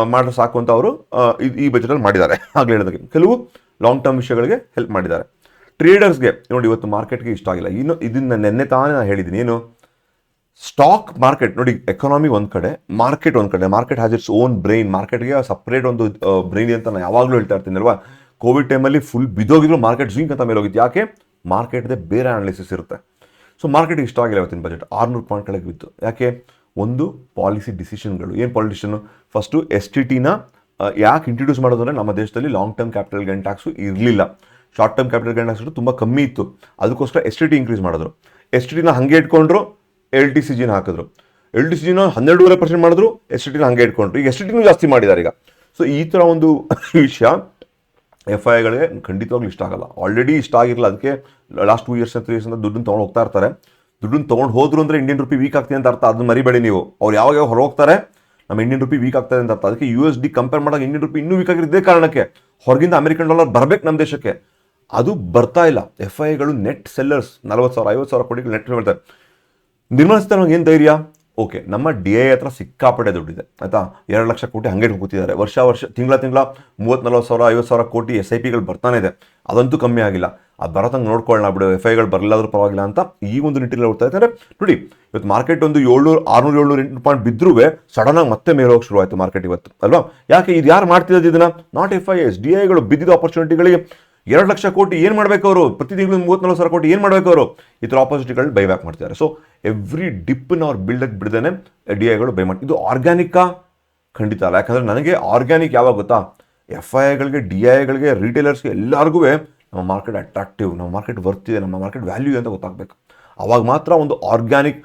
ಮಾಡಿದ್ರೆ ಸಾಕು ಅಂತ ಅವರು ಈ- ಬಜೆಟಲ್ಲಿ ಮಾಡಿದ್ದಾರೆ. ಆಗಲೇ ಹೇಳೋದಕ್ಕೆ. ಕೆಲವು ಲಾಂಗ್ ಟರ್ಮ್ ವಿಷಯಗಳಿಗೆ ಹೆಲ್ಪ್ ಮಾಡಿದ್ದಾರೆ. ಟ್ರೇಡರ್ಸ್ಗೆ ನೋಡಿ ಇವತ್ತು ಮಾರ್ಕೆಟ್ಗೆ ಇಷ್ಟ ಆಗಿಲ್ಲ. ಇನ್ನು ಇದನ್ನು ನೆನ್ನೆ ತಾನೇ ನಾನು ಹೇಳಿದ್ದೀನಿ. ಏನು? ಸ್ಟಾಕ್ ಮಾರ್ಕೆಟ್ ನೋಡಿ ಎಕಾನಮಿ ಒಂದು ಕಡೆ ಮಾರ್ಕೆಟ್ ಒಂದು ಕಡೆ. Market has its own brain ಮಾರ್ಕೆಟ್ಗೆ ಸಪ್ರೇಟ್ ಒಂದು ಬ್ರೈನ್ ಅಂತ ನಾನು ಯಾವಾಗಲೂ ಹೇಳ್ತಾ ಇರ್ತೀನಿ ಅಲ್ವಾ ಕೋವಿಡ್ ಟೈಮಲ್ಲಿ ಫುಲ್ ಬಿದ್ದೋಗಿದ್ರು ಮಾರ್ಕೆಟ್ ಜಿಂಕ್ ಅಂತ ಮೇಲೆ ಹೋಗಿತ್ತು. ಯಾಕೆ? ಮಾರ್ಕೆಟ್ದೇ ಬೇರೆ ಅನಾಲಿಸಿಸ್ ಇರುತ್ತೆ. ಸೊ ಮಾರ್ಕೆಟ್ಗೆ ಇಷ್ಟ ಆಗಿಲ್ಲ ಇವತ್ತಿನ ಬಜೆಟ್ ಆರುನೂರು ಪಾಯಿಂಟ್ ಕೆಳಗೆ ಬಿತ್ತು. ಯಾಕೆ? ಒಂದು ಪಾಲಿಸಿ ಡಿಸಿಷನ್ಗಳು ಏನು ಪಾಲಿಟಿಷನು ಫಸ್ಟು ಎಸ್ ಟಿ ಟಿನ ಯಾಕೆ ಇಂಟ್ರೊಡ್ಯೂಸ್ ಮಾಡೋದು ನಮ್ಮ ದೇಶದಲ್ಲಿ long term capital gain tax ಇರಲಿಲ್ಲ. Short term capital gain tax ತುಂಬ ಕಮ್ಮಿ ಇತ್ತು. ಅದಕ್ಕೋಸ್ಕರ ಎಸ್ ಟಿ ಟಿ ಇನ್ಕ್ರೀಸ್ ಮಾಡಿದ್ರು. ಎಸ್ ಟಿ ಟಿನ ಹಾಗೆ ಇಟ್ಕೊಂಡ್ರು ಎಲ್ ಟಿ ಸಿ ಜಿನ ಹಾಕಿದ್ರು. ಎಲ್ ಟಿ ಸಿ ಜಿನ ಹನ್ನೆರಡೂವರೆ ಪರ್ಸೆಂಟ್ ಮಾಡಿದ್ರು ಎಸ್ ಟಿ ಟಿನ ಹಾಗೆ ಇಟ್ಕೊಂಡ್ರು. ಈಗ ಎಸ್ ಟಿ ಟಿನೂ ಜಾಸ್ತಿ ಮಾಡಿದ್ದಾರೆ ಈಗ. ಸೊ ಈ ಥರ ಒಂದು ವಿಷಯ ಎಫ್ ಐ ಐಗಳಿಗೆ ಖಂಡಿತವಾಗ್ಲೂ ಇಷ್ಟ ಆಗಲ್ಲ. ಆಲ್ರೆಡಿ ಇಷ್ಟ ಆಗಿರಲ್ಲ ಅದಕ್ಕೆ last two years three years ಅಂತ ದುಡ್ಡನ್ನು ತೊಗೊಂಡು ಹೋಗ್ತಾ ಇರ್ತಾರೆ. ದುಡ್ಡನ್ನು ತೊಗೊಂಡು ಹೋದ್ರು ಅಂದರೆ ಇಂಡಿಯನ್ ರುಪಿ ವೀಕ್ ಆಗ್ತಿದೆ ಅಂತ ಅರ್ಥ. ಅದನ್ನ ಮರಿಬೇಡಿ ನೀವು. ಅವ್ರು ಯಾವಾಗ ಯಾವಾಗ ಹೊರ ಹೋಗ್ತಾರೆ ನಮ್ಮ ಇಂಡಿಯನ್ ರುಪಿ ವೀಕ್ ಆಗ್ತದೆ ಅಂತ ಅರ್ಥ. ಅದಕ್ಕೆ ಯು ಎಸ್ ಡಿ ಕಂಪೇರ್ ಮಾಡೋಕೆ ಇಂಡಿಯನ್ ರುಪಿ ಇನ್ನೂ ವೀಕ್ ಆಗಿರೋದೇ ಕಾರಣಕ್ಕೆ. ಹೊರಗಿಂದ ಅಮೆರಿಕನ್ ಡಾಲರ್ ಬರಬೇಕು ನಮ್ಮ ದೇಶಕ್ಕೆ. ಅದು ಬರ್ತಾ ಇಲ್ಲ. ಎಫ್ ಐಗಳು ನೆಟ್ ಸೆಲ್ಲರ್ಸ್ ನಲವತ್ತು ಸಾವಿರ, ಐವತ್ತು ಸಾವಿರ ಕೋಟಿಗಳು ನೆಟ್ ಮಾಡ್ತಾರೆ ನಿರ್ಮಲಾ ಏನು ಧೈರ್ಯ? ಓಕೆ ನಮ್ಮ ಡಿ ಐ ಹತ್ರ ಸಿಕ್ಕಾಪಟ್ಟೆ ದುಡ್ಡಿದೆ, ಆಯ್ತಾ? ಎರಡು ಲಕ್ಷ ಕೋಟಿ ಹಂಗೆ ಕೂತಿದ್ದಾರೆ ವರ್ಷ ವರ್ಷ, ತಿಂಗಳ ತಿಂಗಳ ಮೂವತ್ತು ನಲ್ವತ್ತು ಸಾವಿರ, ಐವತ್ತು ಸಾವಿರ ಕೋಟಿ ಎಸ್ ಐ ಪಿಗಳು ಬರ್ತಾನೆ ಇದೆ. ಅದಂತೂ ಕಮ್ಮಿ ಆಗಿಲ್ಲ. ಅದು ಬರೋತಂಗೆ ನೋಡ್ಕೊಳ್ಳೋಣ ಬಿಡು ಎಫ್ ಐಗಳು ಬರಲಾದ್ರೂ ಪರವಾಗಿಲ್ಲ ಅಂತ ಈ ಒಂದು ನಿಟ್ಟಿನಲ್ಲಿ ಹೋಗ್ತಾ ಇದ್ದಾರೆ. ನೋಡಿ, ಇವತ್ತು ಮಾರ್ಕೆಟ್ ಒಂದು ಏಳ್ನೂರು, ಆರುನೂರು, ಏಳ್ನೂರು ಎಂಟು ಪಾಯಿಂಟ್ ಬಿದ್ದರೂ ಆಗಿ ಮತ್ತೆ ಮೇಲೆ ಹೋಗಿ ಶುರು ಮಾರ್ಕೆಟ್ ಇವತ್ತು, ಅಲ್ವಾ? ಯಾಕೆ, ಇದು ಯಾರು ಮಾಡ್ತಿರೋದು ಇದನ್ನ? Not F I S D ಐಗಳು ಬಿದ್ದಿದ್ದ ಆಪರ್ಚುನಿಟಿಗಳಿಗೆ ಎರಡು ಲಕ್ಷ ಕೋಟಿ ಏನು ಮಾಡಬೇಕು ಅವರು? ಪ್ರತಿ ತಿಂಗಳು ಮೂವತ್ತ್ನಾಲ್ಕು ಸಾವಿರ ಕೋಟಿ ಏನು ಮಾಡಬೇಕು ಅವರು? ಈ ಥರ ಆಪರ್ಚುನಿಟಿಗಳು ಬೈ ಬ್ಯಾಕ್ ಮಾಡ್ತಿದ್ದಾರೆ. ಸೊ ಎವ್ರಿ ಡಿಪ್ಪನ್ನ ಅವ್ರು ಬಿಲ್ಡಕ್ ಬಿಡ್ದೇನೆ ಡಿ ಐಗಳು ಬೈ ಮಾಡಿ ಇದು ಆರ್ಗ್ಯಾನಿಕಾ ಖಂಡಿತ ಅಲ್ಲ. ಯಾಕಂದರೆ ನನಗೆ ಆರ್ಗ್ಯಾನಿಕ್ ಯಾವಾಗ ಗೊತ್ತಾ? ಎಫ್ ಐ ಐಗಳಿಗೆ ಡಿ ಐಗಳಿಗೆ ರಿಟೇಲರ್ಸ್ಗೆ ಎಲ್ಲರಿಗೂ ನಮ್ಮ ಮಾರ್ಕೆಟ್ ಅಟ್ರಾಕ್ಟಿವ್ ನಮ್ಮ ಮಾರ್ಕೆಟ್ ವರ್ತಿದೆ ನಮ್ಮ ಮಾರ್ಕೆಟ್ ವ್ಯಾಲ್ಯೂ ಅಂತ ಗೊತ್ತಾಗಬೇಕು. ಅವಾಗ ಮಾತ್ರ ಒಂದು organic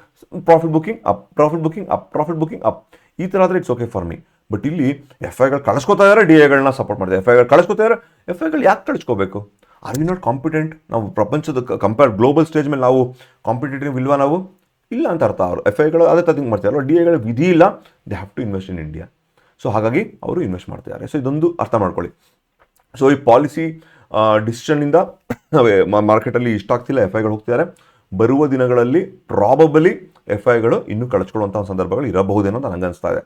profit booking up profit booking up profit booking up ಈ ಥರ ಆದರೆ it's okay for me but ಇಲ್ಲಿ ಎಫ್ ಐಗಳು ಕಳಿಸ್ಕೊತಾ ಇದ್ದಾರೆ ಡಿ ಐಗಳನ್ನ ಸಪೋರ್ಟ್ ಮಾಡಿದೆ. ಎಫ್ ಐಗಳು ಕಳಿಸ್ಕೊತಾ ಇದ್ದಾರೆ ಎಫ್ ಐಗಳು ಯಾಕೆ ಕಳಿಸ್ಕೋಬೇಕು? ಆರ್ ವಿ ನಾಟ್ ಕಾಂಪಿಟೆಂಟ್ ನಾವು ಪ್ರಪಂಚದ ಕಂಪೇರ್ ಗ್ಲೋಬಲ್ ಸ್ಟೇಜ್ ಮೇಲೆ ನಾವು ಕಾಂಪಿಟೇಟಿವ್ ಇಲ್ವಾ ನಾವು? ಇಲ್ಲ ಅಂತ ಅರ್ಥ. ಅವರು ಎಫ್ ಐಗಳು ಅದೇ ಥಿಂಕ್ ಮಾಡ್ತಾರೆ ಡಿ ಐಗಳ ವಿಧಿ ಇಲ್ಲ. They have to invest in India so ಹಾಗಾಗಿ ಅವರು ಇನ್ವೆಸ್ಟ್ ಮಾಡ್ತಿದ್ದಾರೆ ಸೊ ಇದೊಂದು ಅರ್ಥ ಮಾಡ್ಕೊಳ್ಳಿ. ಸೊ ಈ ಪಾಲಿಸಿ ಡಿಸಿಷನ್ನಿಂದ ಮಾರ್ಕೆಟಲ್ಲಿ ಇಷ್ಟ ಆಗ್ತಿಲ್ಲ ಎಫ್ ಐಗಳು ಹೋಗ್ತಿದ್ದಾರೆ ಬರುವ ದಿನಗಳಲ್ಲಿ ಪ್ರಾಬಬಲಿ ಎಫ್ ಐಗಳು ಇನ್ನೂ ಕಳಿಸ್ಕೊಳ್ಳುವಂಥ ಸಂದರ್ಭಗಳು ಇರಬಹುದೇನೋ ಅಂತ ನನಗೆ ಇದೆ.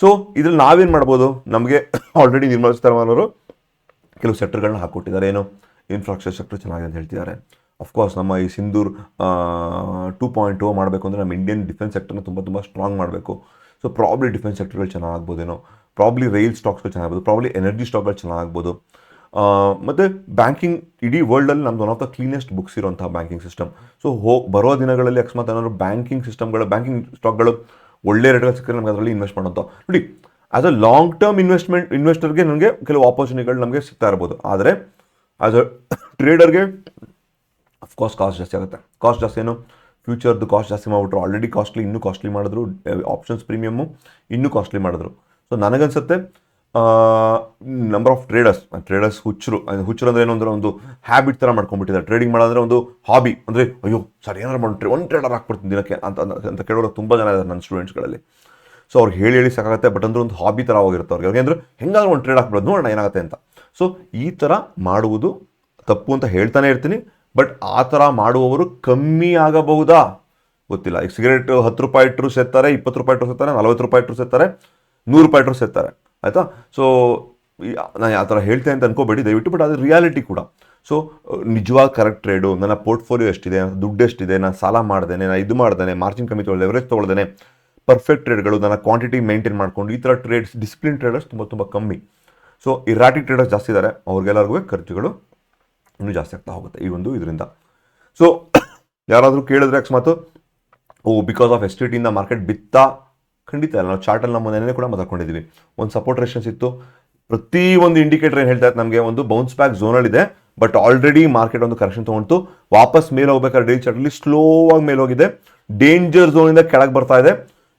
ಸೊ ಇದ್ರಲ್ಲಿ ನಾವೇನು ಮಾಡ್ಬೋದು? ನಮಗೆ ಆಲ್ರೆಡಿ ನಿರ್ಮಲಾ ಸೀತಾರಾಮನ್ ಅವರು ಕೆಲವು ಸೆಕ್ಟರ್ಗಳನ್ನ ಹಾಕ್ಕೊಟ್ಟಿದ್ದಾರೆ. ಏನು? ಇನ್ಫ್ರಾಸ್ಟ್ರಕ್ಚರ್ ಸೆಕ್ಟರ್ ಚೆನ್ನಾಗಿದೆ ಅಂತ ಹೇಳ್ತಿದ್ದಾರೆ. ಅಫ್ಕೋರ್ಸ್ ನಮ್ಮ ಈ ಸಿಂಧೂರ್ ಟೂ ಪಾಯಿಂಟ್ ಟು ಮಾಡಬೇಕು ಅಂದರೆ ನಮ್ಮ ಇಂಡಿಯನ್ ಡಿಫೆನ್ಸ್ ಸೆಕ್ಟರ್ನ ತುಂಬ ತುಂಬ ಸ್ಟ್ರಾಂಗ್ ಮಾಡಬೇಕು. ಸೊ ಪ್ರಾಬ್ಲಿ ಡಿಫೆನ್ಸ್ ಸೆಕ್ಟರ್ಗಳು ಚೆನ್ನಾಗ್ಬೋದೇನೋ? ಪ್ರಾಬ್ಲಿ ರೈಲ್ ಸ್ಟಾಕ್ಸ್ಗಳು ಚೆನ್ನಾಗ್ಬೋದು. ಪ್ರಾಬ್ಲಿ ಎನರ್ಜಿ ಸ್ಟಾಕ್ಗಳು ಚೆನ್ನಾಗ್ಬೋದು. ಮತ್ತು ಬ್ಯಾಂಕಿಂಗ್ ಇಡೀ ವರ್ಲ್ಡಲ್ಲಿ ನಮ್ದು one of the cleanest books ಇರುವಂಥ ಬ್ಯಾಂಕಿಂಗ್ ಸಿಸ್ಟಮ್ ಸೊ ಹೋ ಬರೋ ದಿನಗಳಲ್ಲಿ ಅಕಸ್ಮಾತ್ ಏನಾದ್ರು ಬ್ಯಾಂಕಿಂಗ್ ಸಿಸ್ಟಮ್ಗಳು ಬ್ಯಾಂಕಿಂಗ್ ಸ್ಟಾಕ್ಗಳು ಒಳ್ಳೆ ರೇಟ್ಗಳು ಸಿಕ್ಕರೆ ನಮಗೆ ಅದರಲ್ಲಿ ಇನ್ವೆಸ್ಟ್ ಮಾಡೋಂಥ. ನೋಡಿ as a long term investment ಇನ್ವೆಸ್ಟರ್ಗೆ ನನಗೆ ಕೆಲವು ಆಪರ್ಚುನಿಟಿಗಳು ನಮಗೆ ಸಿಗ್ತಾ ಇರ್ಬೋದು. ಆದರೆ ಆ್ಯಸ್ ಅ ಟ್ರೇಡರ್ಗೆ ಅಫ್ಕೋರ್ಸ್ ಕಾಸ್ಟ್ ಜಾಸ್ತಿ ಆಗುತ್ತೆ. ಕಾಸ್ಟ್ ಜಾಸ್ತಿ ಏನು? ಫ್ಯೂಚರ್ದು ಕಾಸ್ಟ್ ಜಾಸ್ತಿ ಮಾಡಿಬಿಟ್ರು. ಆಲ್ರೆಡಿ ಕಾಸ್ಟ್ಲಿ ಇನ್ನೂ ಕಾಸ್ಟ್ಲಿ ಮಾಡಿದ್ರು. ಆಪ್ಷನ್ಸ್ ಪ್ರೀಮಿಯಮ್ಮು ಇನ್ನೂ ಕಾಸ್ಟ್ಲಿ ಮಾಡಿದ್ರು. ಸೊ ನನಗನ್ಸುತ್ತೆ ನಂಬರ್ ಆಫ್ ಟ್ರೇಡರ್ಸ್ ಟ್ರೇಡರ್ಸ್ ಹುಚ್ಚರು ಹುಚ್ಚರು ಅಂದರೆ ಏನು ಅಂದ್ರೆ ಒಂದು ಹ್ಯಾಬಿಟ್ ಥರ ಮಾಡ್ಕೊಂಡ್ಬಿಟ್ಟಿದ್ದಾರೆ. ಟ್ರೇಡಿಂಗ್ ಮಾಡೋದ್ರೆ ಒಂದು ಹಾಬಿ ಅಂದರೆ ಅಯ್ಯೋ, ಸರ್ ಏನಾರು ಮಾಡಿ ಒಂದು ಟ್ರೇಡರ್ ಹಾಕ್ಬಿಡ್ತೀನಿ ದಿನಕ್ಕೆ ಅಂತ, ಅಂತ- ಕೇಳೋರು ತುಂಬ ಜನ ಇದ್ದಾರೆ ನನ್ನ ಸ್ಟೂಡೆಂಟ್ಸ್ಗಳಲ್ಲಿ ಸೊ ಅವ್ರಿಗೆ ಹೇಳಿ ಹೇಳಿ ಸಾಕಾಗುತ್ತೆ ಬಟ್ ಅಂದ್ರೆ ಒಂದು ಹಾಬಿ ಥರ ಹೋಗಿರುತ್ತೆ ಅವ್ರಿಗೆ. ಅಂದ್ರೆ ಹೆಂಗಾದ್ರೂ ಒಂದು ಟ್ರೇಡ್ ಹಾಕ್ಬಿಡೋದು, ನೋಡೋಣ ಏನಾಗುತ್ತೆ ಅಂತ. ಸೊ ಈ ಥರ ಮಾಡುವುದು ತಪ್ಪು ಅಂತ ಹೇಳ್ತಾನೆ ಇರ್ತೀನಿ ಬಟ್ ಆ ಥರ ಮಾಡುವವರು ಕಮ್ಮಿ ಆಗಬಹುದಾ? ಗೊತ್ತಿಲ್ಲ. ಈಗ ಸಿಗರೇಟ್ ಹತ್ತು ರೂಪಾಯಿ ಇಟ್ಟರು ಸೇರ್ತಾರೆ ಇಪ್ಪತ್ತು ರೂಪಾಯಿ ಇಟ್ಟರು ಸೇರ್ತಾರೆ ನಲ್ವತ್ತು ರೂಪಾಯಿ ಇಟ್ಟರು ಸೇರ್ತಾರೆ ನೂರು ರೂಪಾಯಿ ಇಟ್ಟರು ಸೇರ್ತಾರೆ ಆಯಿತಾ? ಸೊ ನಾನು ಆ ಥರ ಹೇಳ್ತೇನೆ ಅಂತ ಅನ್ಕೋಬೇಡಿ, ದಯವಿಟ್ಟು ಬಟ್ ಅದು ರಿಯಾಲಿಟಿ ಕೂಡ. ಸೊ ನಿಜವಾಗ ಕರೆಕ್ಟ್ ಟ್ರೇಡು ನನ್ನ ಪೋರ್ಟ್ಫೋಲಿಯೋ ಎಷ್ಟಿದೆ, ದುಡ್ಡು ಎಷ್ಟಿದೆ, ನಾನು ಸಾಲ ಮಾಡ್ದೇನೆ, ನಾನು ಇದು ಮಾಡ್ದೇನೆ ಮಾರ್ಜಿನ್ ಕಮ್ಮಿ ತೊಗೊಳ್ದೆ ಎವರೇಜ್ ತೊಗೊಳ್ದೇನೆ ಪರ್ಫೆಕ್ಟ್ ಟ್ರೇಡ್ಗಳು ನನ್ನ ಕ್ವಾಂಟಿಟಿ ಮೇಂಟೈನ್ ಮಾಡ್ಕೊಂಡು, ಈ ಥರ ಟ್ರೇಡ್ಸ್ ಡಿಸಿಪ್ಲಿನ್ ಟ್ರೇಡರ್ಸ್ ತುಂಬ ತುಂಬ ಕಮ್ಮಿ. ಸೊ ಇರಾಟಿಕ್ ಟ್ರೇಡರ್ಸ್ ಜಾಸ್ತಿ ಇದ್ದಾರೆ ಅವ್ರಿಗೆಲ್ಲರಿಗೂ ಖರ್ಚುಗಳು ಇನ್ನೂ ಜಾಸ್ತಿ ಆಗ್ತಾ ಹೋಗುತ್ತೆ, ಈ ಒಂದು ಇದರಿಂದ. ಸೊ ಯಾರಾದರೂ ಕೇಳಿದ್ರೆ ಅಕಸ್ಮಾತ್, oh because of S T ಟಿಯಿಂದ ಮಾರ್ಕೆಟ್ ಬಿತ್ತಾ ಖಂಡಿತ ಇಲ್ಲ ನಾವು ಚಾರ್ಟಲ್ಲಿ ನಮ್ಮ ನೆನೆ ಕೂಡ ಮಾತಾಡ್ಕೊಂಡಿದ್ದೀವಿ ಒಂದು ಸಪೋರ್ಟ್ ರೆಷನ್ಸ್ ಇತ್ತು. ಪ್ರತಿ ಒಂದು ಇಂಡಿಕೇಟರ್ ಏನು ಹೇಳ್ತಾ ಇತ್ತು ನಮಗೆ, ಒಂದು ಬೌನ್ಸ್ ಬ್ಯಾಕ್ ಝೋನಲ್ಲಿದೆ ಬಟ್ ಆಲ್ರೆಡಿ ಮಾರ್ಕೆಟ್ ಒಂದು ಕರೆಕ್ಷನ್ ತೊಗೊಂಡು ವಾಪಸ್ ಮೇಲೆ ಹೋಗ್ಬೇಕಾದ್ರೆ ಡೈಲಿ ಚಾರ್ಟಲ್ಲಿ ಸ್ಲೋ ಆಗಿ ಮೇಲೆ ಹೋಗಿದೆ. ಡೇಂಜರ್ ಝೋನಿಂದ ಕೆಳಗೆ ಬರ್ತಾ ಇದೆ.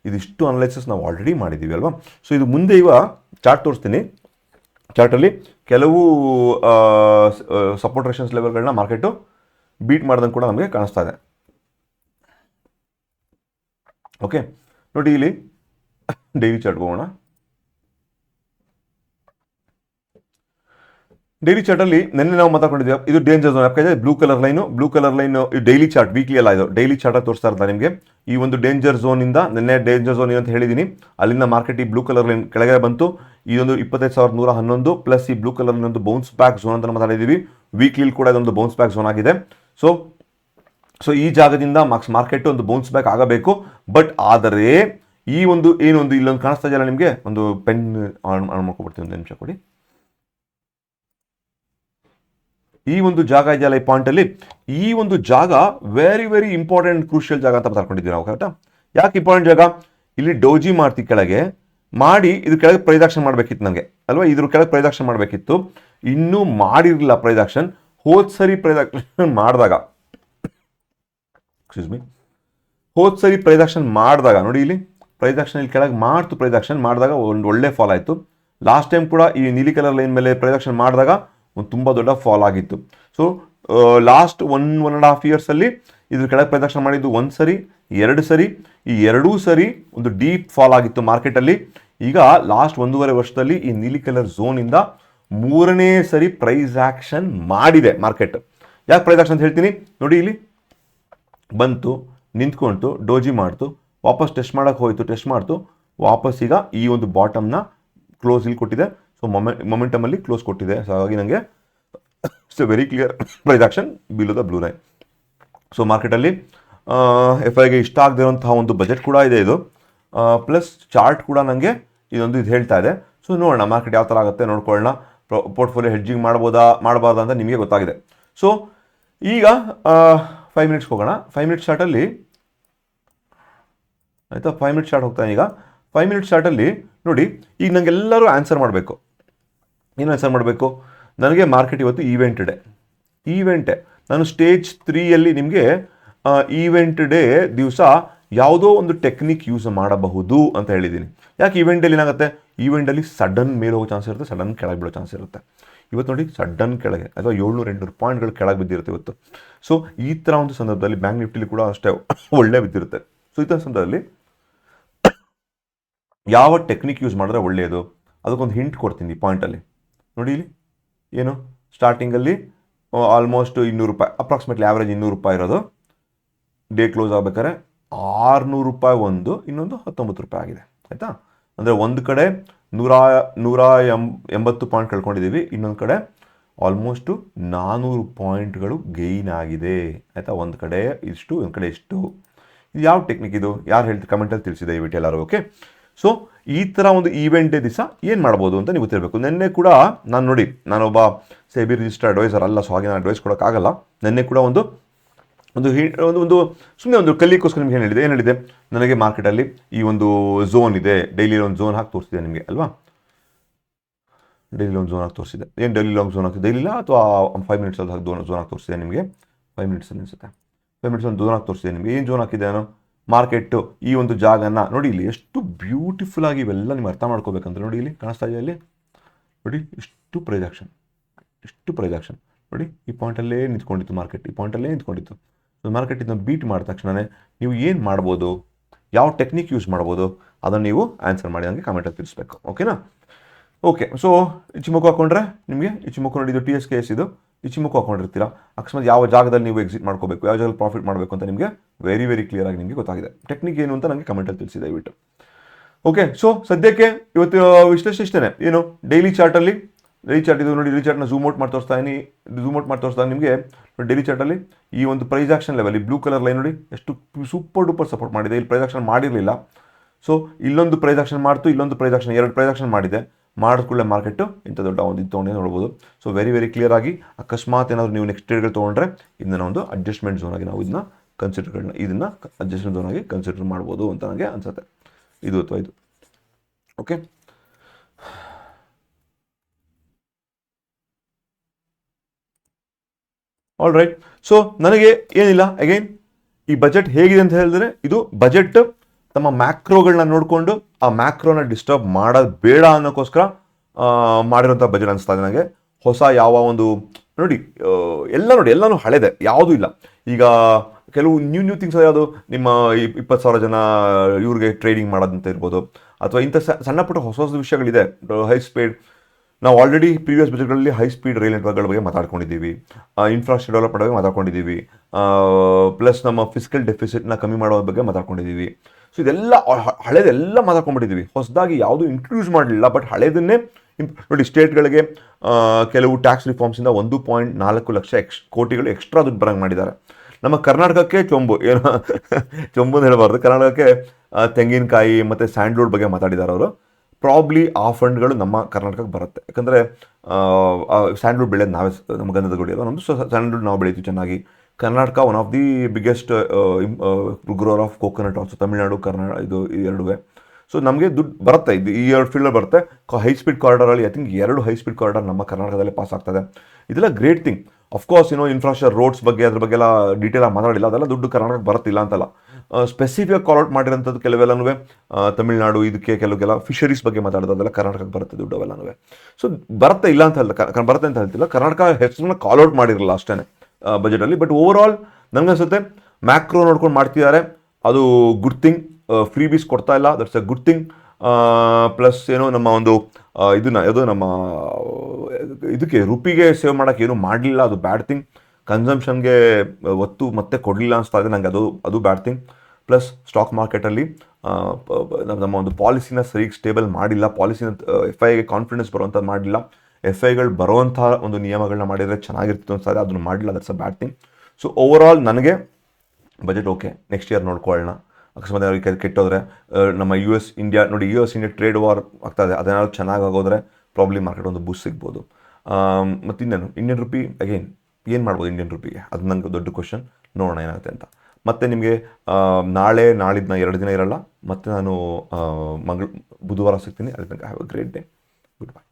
ಇದಿಷ್ಟು ಅನಲೈಸಿಸ್ ನಾವು ಆಲ್ರೆಡಿ ಮಾಡಿದ್ದೀವಿ ಅಲ್ವಾ? ಸೊ ಇದು ಮುಂದೆ ಇವ ಚಾರ್ಟ್ ತೋರಿಸ್ತೀನಿ. ಚಾರ್ಟಲ್ಲಿ ಕೆಲವು ಸಪೋರ್ಟ್ ರೆಷನ್ಸ್ ಲೆವೆಲ್ಗಳನ್ನ ಮಾರ್ಕೆಟು ಬೀಟ್ ಮಾಡ್ದಂಗೆ ಕೂಡ ನಮಗೆ ಕಾಣಿಸ್ತಾ ಇದೆ. ಓಕೆ ನೋಡಿ ಇಲ್ಲಿ. ಡೈಲಿ ಚಾರ್ಟ್ ಹೋಗೋಣ. ಡೈಲಿ ಚಾರ್ಟಲ್ಲಿ ನಿನ್ನೆ ನಾವು ಮಾತಾಡ್ಕೊಂಡಿದ್ದೀವಿ, ಇದು ಡೇಂಜರ್ ಝೋನ್ ಯಾಕೆ blue colour line, blue colour line ಇದು ಡೈಲಿ ಚಾರ್ಟ್, ವೀಕ್ಲಿ ಎಲ್ಲ ಇದು, ಡೈಲಿ ಚಾರ್ಟ್ ತೋರಿಸ್ತಾ ಇರ್ತಾರೆ ನಿಮಗೆ? ಈ ಒಂದು ಡೇಂಜರ್ ಝೋನಿಂದ ನಿನ್ನೆ ಡೇಂಜರ್ ಝೋನ್ ಅಂತ ಹೇಳಿದ್ದೀನಿ, ಅಲ್ಲಿಂದ ಮಾರ್ಕೆಟ್ ಈ ಬ್ಲೂ ಕಲರ್ ಲೈನ್ ಕೆಳಗೆ ಬಂತು, ಇದೊಂದು ಇಪ್ಪತ್ತೈದು ಸಾವಿರದ ನೂರ ಹನ್ನೊಂದು ಪ್ಲಸ್ ಈ ಬ್ಲೂ ಕಲರ್ ಒಂದು ಬೌನ್ಸ್ ಬ್ಯಾಕ್ ಝೋನ್ ಅಂತ ಮಾತಾಡಿದ್ದೀವಿ ವೀಕ್ಲಿ ಕೂಡ ಇದೊಂದು ಬೌನ್ಸ್ ಬ್ಯಾಕ್ ಝೋನ್ ಆಗಿದೆ. ಸೊ ಸೊ ಈ ಜಾಗದಿಂದ ಮಾರ್ಕ್ಸ್ ಮಾರ್ಕೆಟ್ ಒಂದು ಬೌನ್ಸ್ ಬ್ಯಾಕ್ ಆಗಬೇಕು ಬಟ್ ಆದರೆ ಈ ಒಂದು ಏನೊಂದು ಇಲ್ಲೊಂದು ಕಾಣಿಸ್ತಾ ಇದೆಯಲ್ಲ ನಿಮಗೆ? ಒಂದು ಪೆನ್ ಆನ್ ಆನ್ ಮಾಡ್ಕೊಬಿಡ್ತೀನಿ ಒಂದು ನಿಮಿಷ ಕೊಡಿ. ಈ ಒಂದು ಜಾಗ ಇದೆಯಲ್ಲ ಈ ಪಾಯಿಂಟಲ್ಲಿ ಈ ಒಂದು ಜಾಗ ವೆರಿ ವೆರಿ ಇಂಪಾರ್ಟೆಂಟ್ ಕ್ರೂಷಿಯಲ್ ಜಾಗ ಅಂತ ಮಾತಾಡ್ಕೊಂಡಿದ್ದೀವಿ ನಾವು ಕರೆಕ್ಟಾ ಯಾಕೆ ಇಂಪಾರ್ಟೆಂಟ್ ಜಾಗ? ಇಲ್ಲಿ ಡೋಜಿ ಮಾಡ್ತಿ ಕೆಳಗೆ ಮಾಡಿ ಇದ್ರ ಕೆಳಗೆ ಪ್ರೈದಾಕ್ಷನ್ ಮಾಡಬೇಕಿತ್ತು ನನಗೆ, ಅಲ್ವಾ? ಇದ್ರ ಕೆಳಗೆ ಪ್ರೈದಾಕ್ಷನ್ ಮಾಡಬೇಕಿತ್ತು. ಇನ್ನೂ ಮಾಡಿರಲಿಲ್ಲ ಪ್ರೈದಾಕ್ಷನ್ ಹೋದ್ ಸರಿ ಪ್ರೈದಾಕ್ಷನ್ ಮಾಡಿದಾಗ ಎಕ್ಸ್ಕ್ಯೂಸ್ ಮೀ ಹೋದ್ ಸರಿ ಪ್ರೈದಾಕ್ಷನ್ ಮಾಡಿದಾಗ, ನೋಡಿ ಇಲ್ಲಿ. ಪ್ರೈದಾಕ್ಷನ್ ಇಲ್ಲಿ ಕೆಳಗೆ ಮಾಡ್ತು ಆಕ್ಷನ್ ಮಾಡಿದಾಗ ಒಂದು ಒಳ್ಳೆ ಫಾಲ್ ಆಯಿತು. ಲಾಸ್ಟ್ ಟೈಮ್ ಕೂಡ ಈ ನೀಲಿ ಕಲರ್ ಲೈನ್ ಮೇಲೆ ಪ್ರೈದಾಕ್ಷನ್ ಮಾಡಿದಾಗ ಒಂದು ತುಂಬ ದೊಡ್ಡ ಫಾಲ್ ಆಗಿತ್ತು. So last one one and half ಇಯರ್ಸಲ್ಲಿ ಇದ್ರ ಕೆಳಗೆ ಪ್ರದಕ್ಷಿಣೆ ಮಾಡಿದ್ದು ಒಂದು ಸರಿ, ಎರಡು ಸರಿ, ಈ ಎರಡೂ ಸರಿ ಒಂದು ಡೀಪ್ ಫಾಲ್ ಆಗಿತ್ತು ಮಾರ್ಕೆಟಲ್ಲಿ ಈಗ ಲಾಸ್ಟ್ ಒಂದೂವರೆ ವರ್ಷದಲ್ಲಿ ಈ ನೀಲಿ ಕಲರ್ ಝೋನಿಂದ ಮೂರನೇ ಸರಿ ಪ್ರೈಸ್ ಆಕ್ಷನ್ ಮಾಡಿದೆ ಮಾರ್ಕೆಟ್ ಯಾಕೆ ಪ್ರೈಸ್ ಆಕ್ಷನ್ ಅಂತ ಹೇಳ್ತೀನಿ? ನೋಡಿ ಇಲ್ಲಿ ಬಂತು, ನಿಂತ್ಕೊಂತು ಡೋಜಿ ಮಾಡ್ತು ವಾಪಸ್ ಟೆಸ್ಟ್ ಮಾಡೋಕೆ ಹೋಯಿತು, ಟೆಸ್ಟ್ ಮಾಡ್ತು. ವಾಪಸ್ ಈಗ ಈ ಒಂದು ಬಾಟಮ್ನ ಕ್ಲೋಸ್ ಇಲ್ಲಿ ಕೊಟ್ಟಿದೆ. ಸೊ ಮೊಮೆ ಮೊಮೆಂಟಮಲ್ಲಿ ಕ್ಲೋಸ್ ಕೊಟ್ಟಿದೆ. ಸೊ ಹಾಗಾಗಿ ನನಗೆ it's very clear price action below the blue line so ಮಾರ್ಕೆಟಲ್ಲಿ ಎಫ್ ಐಗೆ ಇಷ್ಟ ಆಗದಿರುವಂತಹ ಒಂದು ಬಜೆಟ್ ಕೂಡ ಇದೆ ಇದು. ಪ್ಲಸ್ ಚಾರ್ಟ್ ಕೂಡ ನನಗೆ ಇದೊಂದು ಇದು ಹೇಳ್ತಾ ಇದೆ. ಸೊ ನೋಡೋಣ ಮಾರ್ಕೆಟ್ ಯಾವ ಥರ ಆಗುತ್ತೆ ನೋಡ್ಕೊಳ್ಳೋಣ. ಪೋರ್ಟ್ಫೋಲಿಯೋ ಹೆಡ್ಜಿಂಗ್ ಮಾಡ್ಬೋದಾ, ಮಾಡಬಾರ್ದಾ ಅಂತ ನಿಮಗೆ ಗೊತ್ತಾಗಿದೆ. ಸೊ ಈಗ ಫೈವ್ ಮಿನಿಟ್ಸ್ ಹೋಗೋಣ. ಫೈವ್ ಮಿನಿಟ್ಸ್ ಚಾರ್ಟಲ್ಲಿ ಆಯಿತಾ? ಫೈವ್ ಮಿನಿಟ್ ಚಾರ್ಟ್ ಹೋಗ್ತಾನೆ ಈಗ. ಫೈವ್ ಮಿನಿಟ್ ಚಾರ್ಟಲ್ಲಿ ನೋಡಿ, ಈಗ ನಂಗೆ ಎಲ್ಲರೂ ಆನ್ಸರ್ ಮಾಡಬೇಕು. ಏನು ಆನ್ಸರ್ ಮಾಡಬೇಕು? ನನಗೆ ಮಾರ್ಕೆಟ್ ಇವತ್ತು ಈವೆಂಟ್ ಡೇ ಈವೆಂಟ್ ನಾನು ಸ್ಟೇಜ್ ತ್ರೀಯಲ್ಲಿ ನಿಮಗೆ ಈವೆಂಟ್ ಡೇ ದಿವಸ ಯಾವುದೋ ಒಂದು ಟೆಕ್ನಿಕ್ ಯೂಸ್ ಮಾಡಬಹುದು ಅಂತ ಹೇಳಿದ್ದೀನಿ. ಯಾಕೆ ಈವೆಂಟಲ್ಲಿ ಏನಾಗುತ್ತೆ? ಈವೆಂಟಲ್ಲಿ ಸಡನ್ ಮೇಲೆ ಹೋಗೋ ಚಾನ್ಸ್ ಇರುತ್ತೆ ಸಡನ್ ಕೆಳಗೆ ಬಿಡೋ ಚಾನ್ಸ್ ಇರುತ್ತೆ. ಇವತ್ತು ನೋಡಿ ಸಡನ್ ಕೆಳಗೆ, ಅಥವಾ ಏಳ್ನೂರು, ಎಂಟುನೂರು ಪಾಯಿಂಟ್ಗಳು ಕೆಳಗೆ ಬಿದ್ದಿರುತ್ತೆ ಇವತ್ತು. ಸೊ ಈ ಥರ ಒಂದು ಸಂದರ್ಭದಲ್ಲಿ ಬ್ಯಾಂಕ್ ನಿಫ್ಟಿಲಿ ಕೂಡ ಅಷ್ಟೇ ಒಳ್ಳೆ ಬಿದ್ದಿರುತ್ತೆ. ಸೊ ಈ ಥರ ಸಂದರ್ಭದಲ್ಲಿ ಯಾವ ಟೆಕ್ನಿಕ್ ಯೂಸ್ ಮಾಡಿದ್ರೆ ಒಳ್ಳೆಯದು ಅದಕ್ಕೊಂದು ಹಿಂಟ್ ಕೊಡ್ತೀನಿ ಈ ಪಾಯಿಂಟಲ್ಲಿ ನೋಡಿ ಇಲ್ಲಿ. ಏನು? ಸ್ಟಾರ್ಟಿಂಗಲ್ಲಿ ಆಲ್ಮೋಸ್ಟ್ ಇನ್ನೂರು ರೂಪಾಯಿ ಅಪ್ರಾಕ್ಸಿಮೇಟ್ಲಿ ಆವ್ರೇಜ್ ಇನ್ನೂರು ರೂಪಾಯಿ ಇರೋದು. ಡೇ ಕ್ಲೋಸ್ ಆಗಬೇಕಾದ್ರೆ ಆರುನೂರು ರೂಪಾಯಿ ಒಂದು, ಇನ್ನೊಂದು ಹತ್ತೊಂಬತ್ತು ರೂಪಾಯಿ ಆಗಿದೆ. ಆಯಿತಾ? ಅಂದರೆ ಒಂದು ಕಡೆ ನೂರ ನೂರ ಎಂಬತ್ತು ಪಾಯಿಂಟ್ ಕಳ್ಕೊಂಡಿದ್ದೀವಿ, ಇನ್ನೊಂದು ಕಡೆ ಆಲ್ಮೋಸ್ಟು ನಾನ್ನೂರು ಪಾಯಿಂಟ್ಗಳು ಗೈನ್ ಆಗಿದೆ. ಆಯಿತಾ? ಒಂದು ಕಡೆ ಇಷ್ಟು, ಒಂದು ಕಡೆ ಇಷ್ಟು. ಇದು ಯಾವ ಟೆಕ್ನಿಕ್ ಇದು? ಯಾರು ಹೇಳ್ತೀವಿ ಕಮೆಂಟಲ್ಲಿ ತಿಳಿಸಿದೆ ದಯವಿಟ್ಟು ಎಲ್ಲರೂ ಓಕೆ ಸೊ ಈ ಥರ ಒಂದು ಈವೆಂಟ್ ದಿವಸ ಏನು ಮಾಡ್ಬೋದು ಅಂತ ನೀವು ಗೊತ್ತಿರಬೇಕು ನಿನ್ನೆ ಕೂಡ ನಾನು ನೋಡಿ, ನಾನೊಬ್ಬ ಸೇಬಿ ರಿಜಿಸ್ಟರ್ ಅಡ್ವೈಸರ್ ಅಲ್ಲ ಸೊ ಹಾಗೆ ನಾನು ಅಡ್ವೈಸ್ ಕೊಡೋಕ್ಕಾಗಲ್ಲ ನಿನ್ನೆ ಕೂಡ ಒಂದು ಒಂದು ಒಂದು ಒಂದು ಸುಮ್ಮನೆ ಒಂದು ಕಲ್ಲಿಗೋಸ್ಕರ ನಿಮ್ಗೆ ಏನು ಹೇಳಿದೆ? ಏನು ಹೇಳಿದೆ? ನನಗೆ ಮಾರ್ಕೆಟಲ್ಲಿ ಈ ಒಂದು ಝೋನ್ ಇದೆ. ಡೈಲಿ ಒಂದು ಝೋನ್ ಹಾಕಿ ತೋರಿಸಿದೆ ನಿಮಗೆ, ಅಲ್ವಾ? ಡೈಲಿ ಒಂದು ಝೋನ್ ಹಾಕಿ ತೋರಿಸಿದೆ. ಏನು ಡೈಲಿ ಲಾಂಗ್ ಝೋನ್ ಹಾಕಿ ಡೈಲಿ ಇಲ್ಲ, ಅಥವಾ ಫೈವ್ ಮಿನಿಟ್ಸ್ ಅಲ್ಲಿ ಹಾಕಿ ಝೋನ್ ಹಾಕಿ ತೋರಿಸಿದೆ ನಿಮಗೆ? ಫೈವ್ ಮಿನಿಟ್ಸ್ ಅನಿಸುತ್ತೆ. ಫೈವ್ ಮಿನಿಟ್ಸ್ ಒಂದು ಝೋನ್ ಹಾಕಿ ತೋರಿಸಿದೆ ನಿಮಗೆ. ಏನು ಝೋನ್ ಹಾಕಿದೆ ನಾನು? ಮಾರ್ಕೆಟ್ಟು ಈ ಒಂದು ಜಾಗನ ನೋಡಿ ಇಲ್ಲಿ ಎಷ್ಟು ಬ್ಯೂಟಿಫುಲ್ ಆಗಿ ಇವೆಲ್ಲ ನೀವು ಅರ್ಥ ಮಾಡ್ಕೋಬೇಕಂತ ನೋಡಿ ಇಲ್ಲಿ ಕಾಣಿಸ್ತಾ ಇದೆ ಇಲ್ಲಿ. ನೋಡಿ ಇಷ್ಟು ಪ್ರೈಸ್ ಆಕ್ಷನ್ ಇಷ್ಟು ಪ್ರೈಸ್ ನೋಡಿ ಈ ಪಾಯಿಂಟಲ್ಲೇ ನಿಂತ್ಕೊಂಡಿತ್ತು ಮಾರ್ಕೆಟ್ ಈ ಪಾಯಿಂಟಲ್ಲೇ ನಿಂತ್ಕೊಂಡಿತ್ತು. ಮಾರ್ಕೆಟ್ ಇದನ್ನ ಬೀಟ್ ಮಾಡಿದ ತಕ್ಷಣವೇ ನೀವು ಏನು ಮಾಡ್ಬೋದು, ಯಾವ ಟೆಕ್ನಿಕ್ ಯೂಸ್ ಮಾಡ್ಬೋದು, ಅದನ್ನು ನೀವು ಆನ್ಸರ್ ಮಾಡಿ ನನಗೆ ಕಮೆಂಟಲ್ಲಿ ತಿಳಿಸ್ಬೇಕು. ಓಕೆನಾ ಓಕೆ ಸೊ ಇಚಿಮುಖ ಹಾಕೊಂಡ್ರೆ ನಿಮಗೆ ಇಚಿಮುಖ ನೋಡಿ, ಇದು ಟಿ ಎಸ್ ಕೆ ಎಸ್ ಇದು. ಇಚಿಮುಖ ಹಾಕೊಂಡಿರ್ತೀರಾ? ಅಕಸ್ಮಾತ್ ಯಾವ ಜಾಗದಲ್ಲಿ ನೀವು ಎಕ್ಸಿಟ್ ಮಾಡ್ಕೋಬೇಕು, ಯಾವ ಜಾಗದಲ್ಲಿ ಪ್ರಾಫಿಟ್ ಮಾಡಬೇಕು ಅಂತ ನಿಮಗೆ ವೆರಿ ವೆರಿ ಕ್ಲಿಯರ್ ಆಗಿ ನಿಮಗೆ ಗೊತ್ತಾಗಿದೆ. ಟೆಕ್ನಿಕ್ ಏನು ಅಂತ ನನಗೆ ಕಮೆಂಟಲ್ಲಿ ತಿಳಿಸಿ, ದಯವಿಟ್ಟು. ಓಕೆ ಸೊ ಸದ್ಯಕ್ಕೆ ಇವತ್ತು ವಿಶ್ಲೇಷಣೆ ಇಷ್ಟೇ ಏನು ಡೈಲಿ ಚಾರ್ಟಲ್ಲಿ ಡೈಲಿ ಚಾರ್ಟ್ ಇದು ನೋಡಿ ಡೈಲಿ ಚಾರ್ಟ್ನ ಝೂಮ್ ಔಟ್ ಮಾಡಿ ತೋರಿಸ್ತಾ ಝೂಮ್ ಔಟ್ ಮಾಡಿ ತೋರಿಸ್ತಾ ನಿಮಗೆ. ಡೈಲಿ ಚಾರ್ಟಲ್ಲಿ ಈ ಒಂದು ಪ್ರೈಸ್ ಆಕ್ಷನ್ ಲೆವೆಲ್ ಈ ಬ್ಲೂ ಕಲರ್ ಲೈನ್ ನೋಡಿ, ಎಷ್ಟು ಸೂಪರ್ ಡೂಪರ್ ಸಪೋರ್ಟ್ ಮಾಡಿದೆ. ಇಲ್ಲಿ ಪ್ರೈಸ್ ಆಕ್ಷನ್ ಮಾಡಿರಲಿಲ್ಲ. ಸೊ ಇಲ್ಲೊಂದು ಪ್ರೈಸ್ ಆಕ್ಷನ್ ಮಾಡ್ತು, ಇಲ್ಲೊಂದು ಪ್ರೈಸ್ ಆಕ್ಷನ್ ಎರಡು ಪ್ರೈಸ್ ಆಕ್ಷನ್ ಮಾಡಿದೆ. ಮಾಡಿದ ಕೂಡಲೇ ಮಾರ್ಕೆಟು ಇಂಥ ದೊಡ್ಡ ಒಂದು ಇದು ತೊಗೊಂಡು ನೋಡ್ಬೋದು. ಸೊ ವೆರಿ ವೆರಿ ಕ್ಲಿಯರ್ ಆಗಿ ಅಕಸ್ಮಾತ್ ಏನಾದರೂ ನೀವು ನೆಕ್ಸ್ಟ್ ಟ್ರೇಡ್ಗಳು ತೊಗೊಂಡ್ರೆ ಇದನ್ನ ಒಂದು ಅಡ್ಜಸ್ಟ್ಮೆಂಟ್ ಝೋನ್ ಆಗಿ ನಾವು ಇದನ್ನ ಕನ್ಸಿಡರ್ ಇದನ್ನ ಅಡ್ಜಸ್ಟ್ಮೆಂಟ್ ಝೋನ್ ಆಗಿ ಕನ್ಸಿಡರ್ ಮಾಡ್ಬೋದು ಅಂತ ನನಗೆ ಅನ್ಸುತ್ತೆ. ಇದು ಅಥವಾ ಇದು. ಓಕೆ ಆಲ್ ರೈಟ್ ಸೊ ನನಗೆ ಏನಿಲ್ಲ. ಅಗೈನ್ ಈ ಬಜೆಟ್ ಹೇಗಿದೆ ಅಂತ ಹೇಳಿದ್ರೆ ಇದು ಬಜೆಟ್ ತಮ್ಮ ಮ್ಯಾಕ್ರೋಗಳನ್ನ ನೋಡಿಕೊಂಡು ಆ ಮ್ಯಾಕ್ರೋನ ಡಿಸ್ಟರ್ಬ್ ಮಾಡೋದು ಬೇಡ ಅನ್ನೋಕ್ಕೋಸ್ಕರ ಮಾಡಿರೋಂಥ ಬಜೆಟ್ ಅನಿಸ್ತಾ ಇದೆ ನನಗೆ ಹೊಸ ಯಾವ ಒಂದು, ನೋಡಿ ಎಲ್ಲ ನೋಡಿ, ಎಲ್ಲನೂ ಹಳೆದೆ, ಯಾವುದೂ ಇಲ್ಲ. ಈಗ ಕೆಲವು ನ್ಯೂ ನ್ಯೂ ಥಿಂಗ್ಸ್ ಯಾವುದು, ನಿಮ್ಮ ಇಪ್ಪತ್ತು ಸಾವಿರ ಜನ ಇವ್ರಿಗೆ ಟ್ರೇಡಿಂಗ್ ಮಾಡೋದಂತ ಇರ್ಬೋದು, ಅಥವಾ ಇಂಥ ಸಣ್ಣ ಪುಟ್ಟ ಹೊಸ ಹೊಸ ವಿಷಯಗಳಿದೆ, ಹೈ ಸ್ಪೀಡ್ ನಾವು ಆಲ್ರೆಡಿ ಪ್ರೀವಿಯಸ್ ಬಜೆಟ್ಗಳಲ್ಲಿ ಹೈ ಸ್ಪೀಡ್ ರೈಲ್ ನೆಟ್ವರ್ಕ್ಗಳ ಬಗ್ಗೆ ಮಾತಾಡ್ಕೊಂಡಿದ್ದೀವಿ. ಇನ್ಫ್ರಾಸ್ಟ್ರಕ್ಚರ್ ಡೆವಲಪ್ಮೆಂಟ್ ಬಗ್ಗೆ ಮಾತಾಡ್ಕೊಂಡಿದ್ದೀವಿ. ಪ್ಲಸ್ ನಮ್ಮ ಫಿಸಿಕಲ್ ಡೆಫಿಸಿಟ್ನ ಕಮ್ಮಿ ಮಾಡೋ ಬಗ್ಗೆ ಮಾತಾಡ್ಕೊಂಡಿದ್ದೀವಿ. ಸೊ ಇದೆಲ್ಲ ಹಳೆದೆಲ್ಲ ಮಾತಾಡ್ಕೊಂಡ್ಬಿಟ್ಟಿದ್ದೀವಿ. ಹೊಸದಾಗಿ ಯಾವುದು ಇಂಟ್ರೊಡ್ಯೂಸ್ ಮಾಡಲಿಲ್ಲ ಬಟ್ ಹಳೇದನ್ನೇ ನೋಡಿ ಸ್ಟೇಟ್ಗಳಿಗೆ ಕೆಲವು ಟ್ಯಾಕ್ಸ್ ರಿಫಾರ್ಮ್ಸಿಂದ ಒಂದು ಪಾಯಿಂಟ್ ನಾಲ್ಕು ಲಕ್ಷ ಎಕ್ಸ್, ಕೋಟಿಗಳು ಎಕ್ಸ್ಟ್ರಾ ದುಡ್ಡು ಬರಂಗೆ ಮಾಡಿದ್ದಾರೆ. ನಮ್ಮ ಕರ್ನಾಟಕಕ್ಕೆ ಚೊಂಬು, ಏನೋ, ಚೊಂಬು ಅಂತ ಹೇಳಬಾರ್ದು. ಕರ್ನಾಟಕಕ್ಕೆ ತೆಂಗಿನಕಾಯಿ ಮತ್ತು ಸ್ಯಾಂಡ್ಲ್ವುಡ್ ಬಗ್ಗೆ ಮಾತಾಡಿದ್ದಾರೆ ಅವರು. ಪ್ರಾಬ್ಲಿ ಆ ಫಂಡ್ಗಳು ನಮ್ಮ ಕರ್ನಾಟಕಕ್ಕೆ ಬರುತ್ತೆ. ಯಾಕಂದರೆ ಸ್ಯಾಂಡ್ಲ್ವುಡ್ ಬೆಳೆಯೋದು ನಾವೇ ನಮ್ಮ ಗಂಧದ ಗುಡಿ ನಮ್ಮದು ಸ್ಯಾಂಡ್ಲ್ವುಡ್ ನಾವು ಬೆಳೀತೀವಿ ಚೆನ್ನಾಗಿ. Karnataka one of the biggest grower of coconut also Tamil Nadu Karnataka ಇದು ಎರಡುವೆ. ಸೊ ನಮಗೆ ದುಡ್ಡು ಬರುತ್ತೆ, ಇದು ಈ ಎರಡು ಫೀಲ್ಡ್ ಬರುತ್ತೆ. ಹೈ ಸ್ಪೀಡ್ ಕಾರಿಡಾರಲ್ಲಿ ಐ ಥಿಂಕ್ ಎರಡು ಹೈ ಸ್ಪೀಡ್ ಕಾರಿಡಾರ್ ನಮ್ಮ ಕರ್ನಾಟಕದಲ್ಲೇ ಪಾಸ್ ಆಗ್ತದೆ. ಇದೆಲ್ಲ ಗ್ರೇಟ್ ಥಿಂಗ್ ಅಫ್ಕೋರ್ಸ್ ಏನೋ ಇನ್ಫ್ರಾಸ್ಟ್ರಕ್ಚರ್ ರೋಡ್ಸ್ ಬಗ್ಗೆ, ಅದ್ರ ಬಗ್ಗೆ ಎಲ್ಲ ಡೀಟೇಲ್ ಆಗಿ ಮಾತಾಡಿಲ್ಲ, ಅದೆಲ್ಲ ದುಡ್ಡು ಕರ್ನಾಟಕಕ್ಕೆ ಬರುತ್ತಿಲ್ಲ ಅಂತಲ್ಲ. ಸ್ಪೆಸಿಫಿಕ್ ಕಾಲ್ಔಟ್ ಮಾಡಿರೋಂಥದ್ದು ಕೆಲವೆಲ್ಲನೂ ತಮಿಳ್ನಾಡು ಇದಕ್ಕೆ ಕೆಲವೆಲ್ಲ ಫಿಶರೀಸ್ ಬಗ್ಗೆ ಮಾತಾಡೋದಲ್ಲ ಕರ್ನಾಟಕಕ್ಕೆ ಬರುತ್ತೆ ದುಡ್ಡು ಸೊ ಬರುತ್ತೆ ಇಲ್ಲ ಅಂತ ಕ- ಬರುತ್ತೆ ಅಂತ ಹೇಳ್ತಿಲ್ಲ. ಕರ್ನಾಟಕ ಹೆಸರನ್ನ ಕಾಲ್ಔಟ್ ಮಾಡಿರಲ್ಲ ಅಷ್ಟೇ ಬಜೆಟಲ್ಲಿ ಬಟ್ ಓವರ್ ಆಲ್ ನನಗನ್ಸುತ್ತೆ ಮ್ಯಾಕ್ರೋ ನೋಡ್ಕೊಂಡು ಮಾಡ್ತಿದ್ದಾರೆ. ಅದು ಗುಡ್ ಥಿಂಗ್ ಫ್ರೀ ಬೀಸ್ ಕೊಡ್ತಾ ಇಲ್ಲ. That's a good thing plus ಏನೋ ನಮ್ಮ ಒಂದು ಇದನ್ನ, ಯಾವುದೋ ನಮ್ಮ ಇದಕ್ಕೆ ರುಪಿಗೆ ಸೇವ್ ಮಾಡೋಕ್ಕೆ ಏನೂ ಮಾಡಲಿಲ್ಲ. ಅದು ಬ್ಯಾಡ್ ಥಿಂಗ್ ಕನ್ಸಂಪ್ಷನ್ಗೆ ಒತ್ತು ಮತ್ತೆ ಕೊಡಲಿಲ್ಲ ಅನಿಸ್ತಾ ಇದೆ ನನಗೆ ಅದು ಅದು ಬ್ಯಾಡ್ ಥಿಂಗ್ ಪ್ಲಸ್ ಸ್ಟಾಕ್ ಮಾರ್ಕೆಟಲ್ಲಿ ನಮ್ಮ ಒಂದು ಪಾಲಿಸಿನ ಸರಿಗೆ ಸ್ಟೇಬಲ್ ಮಾಡಿಲ್ಲ. ಪಾಲಿಸಿನ ಎಫ್ ಐಗೆ ಕಾನ್ಫಿಡೆನ್ಸ್ ಬರುವಂಥದ್ದು ಮಾಡಿಲ್ಲ. ಎಫ್ ಐಗಳು ಬರುವಂಥ ಒಂದು ನಿಯಮಗಳನ್ನ ಮಾಡಿದರೆ ಚೆನ್ನಾಗಿರ್ತಿತ್ತು ಅನ್ಸ್ತಾ ಇದೆ ಅದನ್ನು ಮಾಡಿಲ್ಲ that's a bad thing so over all ನನಗೆ ಬಜೆಟ್ ಓಕೆ ನೆಕ್ಸ್ಟ್ ಇಯರ್ ನೋಡ್ಕೊಳ್ಳೋಣ ಅಕಸ್ಮಾತ್ ಅವ್ರಿಗೆ ಕೆಟ್ಟೋದ್ರೆ ನಮ್ಮ ಯು ಎಸ್ ಇಂಡಿಯಾ ನೋಡಿ U S India trade war ಆಗ್ತಾ ಇದೆ. ಅದೇನಾದ್ರು ಚೆನ್ನಾಗಿ ಆಗೋದ್ರೆ ಪ್ರಾಬ್ಲಿ ಮಾರ್ಕೆಟ್ ಒಂದು ಬೂಸ್ಟ್ ಸಿಗ್ಬೋದು. ಮತ್ತು ಇನ್ನೇನು ಇಂಡಿಯನ್ ರುಪಿ ಅಗೇನ್ ಏನು ಮಾಡ್ಬೋದು ಇಂಡಿಯನ್ ರುಪಿಗೆ ಅದು ನಂಗೆ ದೊಡ್ಡ ಕ್ವಶನ್ ನೋಡೋಣ ಏನಾಗುತ್ತೆ ಅಂತ. ಮತ್ತು ನಿಮಗೆ ನಾಳೆ ನಾಳಿದ್ದು ಎರಡು ದಿನ ಇರಲ್ಲ. ಮತ್ತು ನಾನು ಮಂಗಳ, ಬುಧವಾರ ಸಿಗ್ತೀನಿ. ಅಲ್ಲಿ ತನಕ have a great day good bye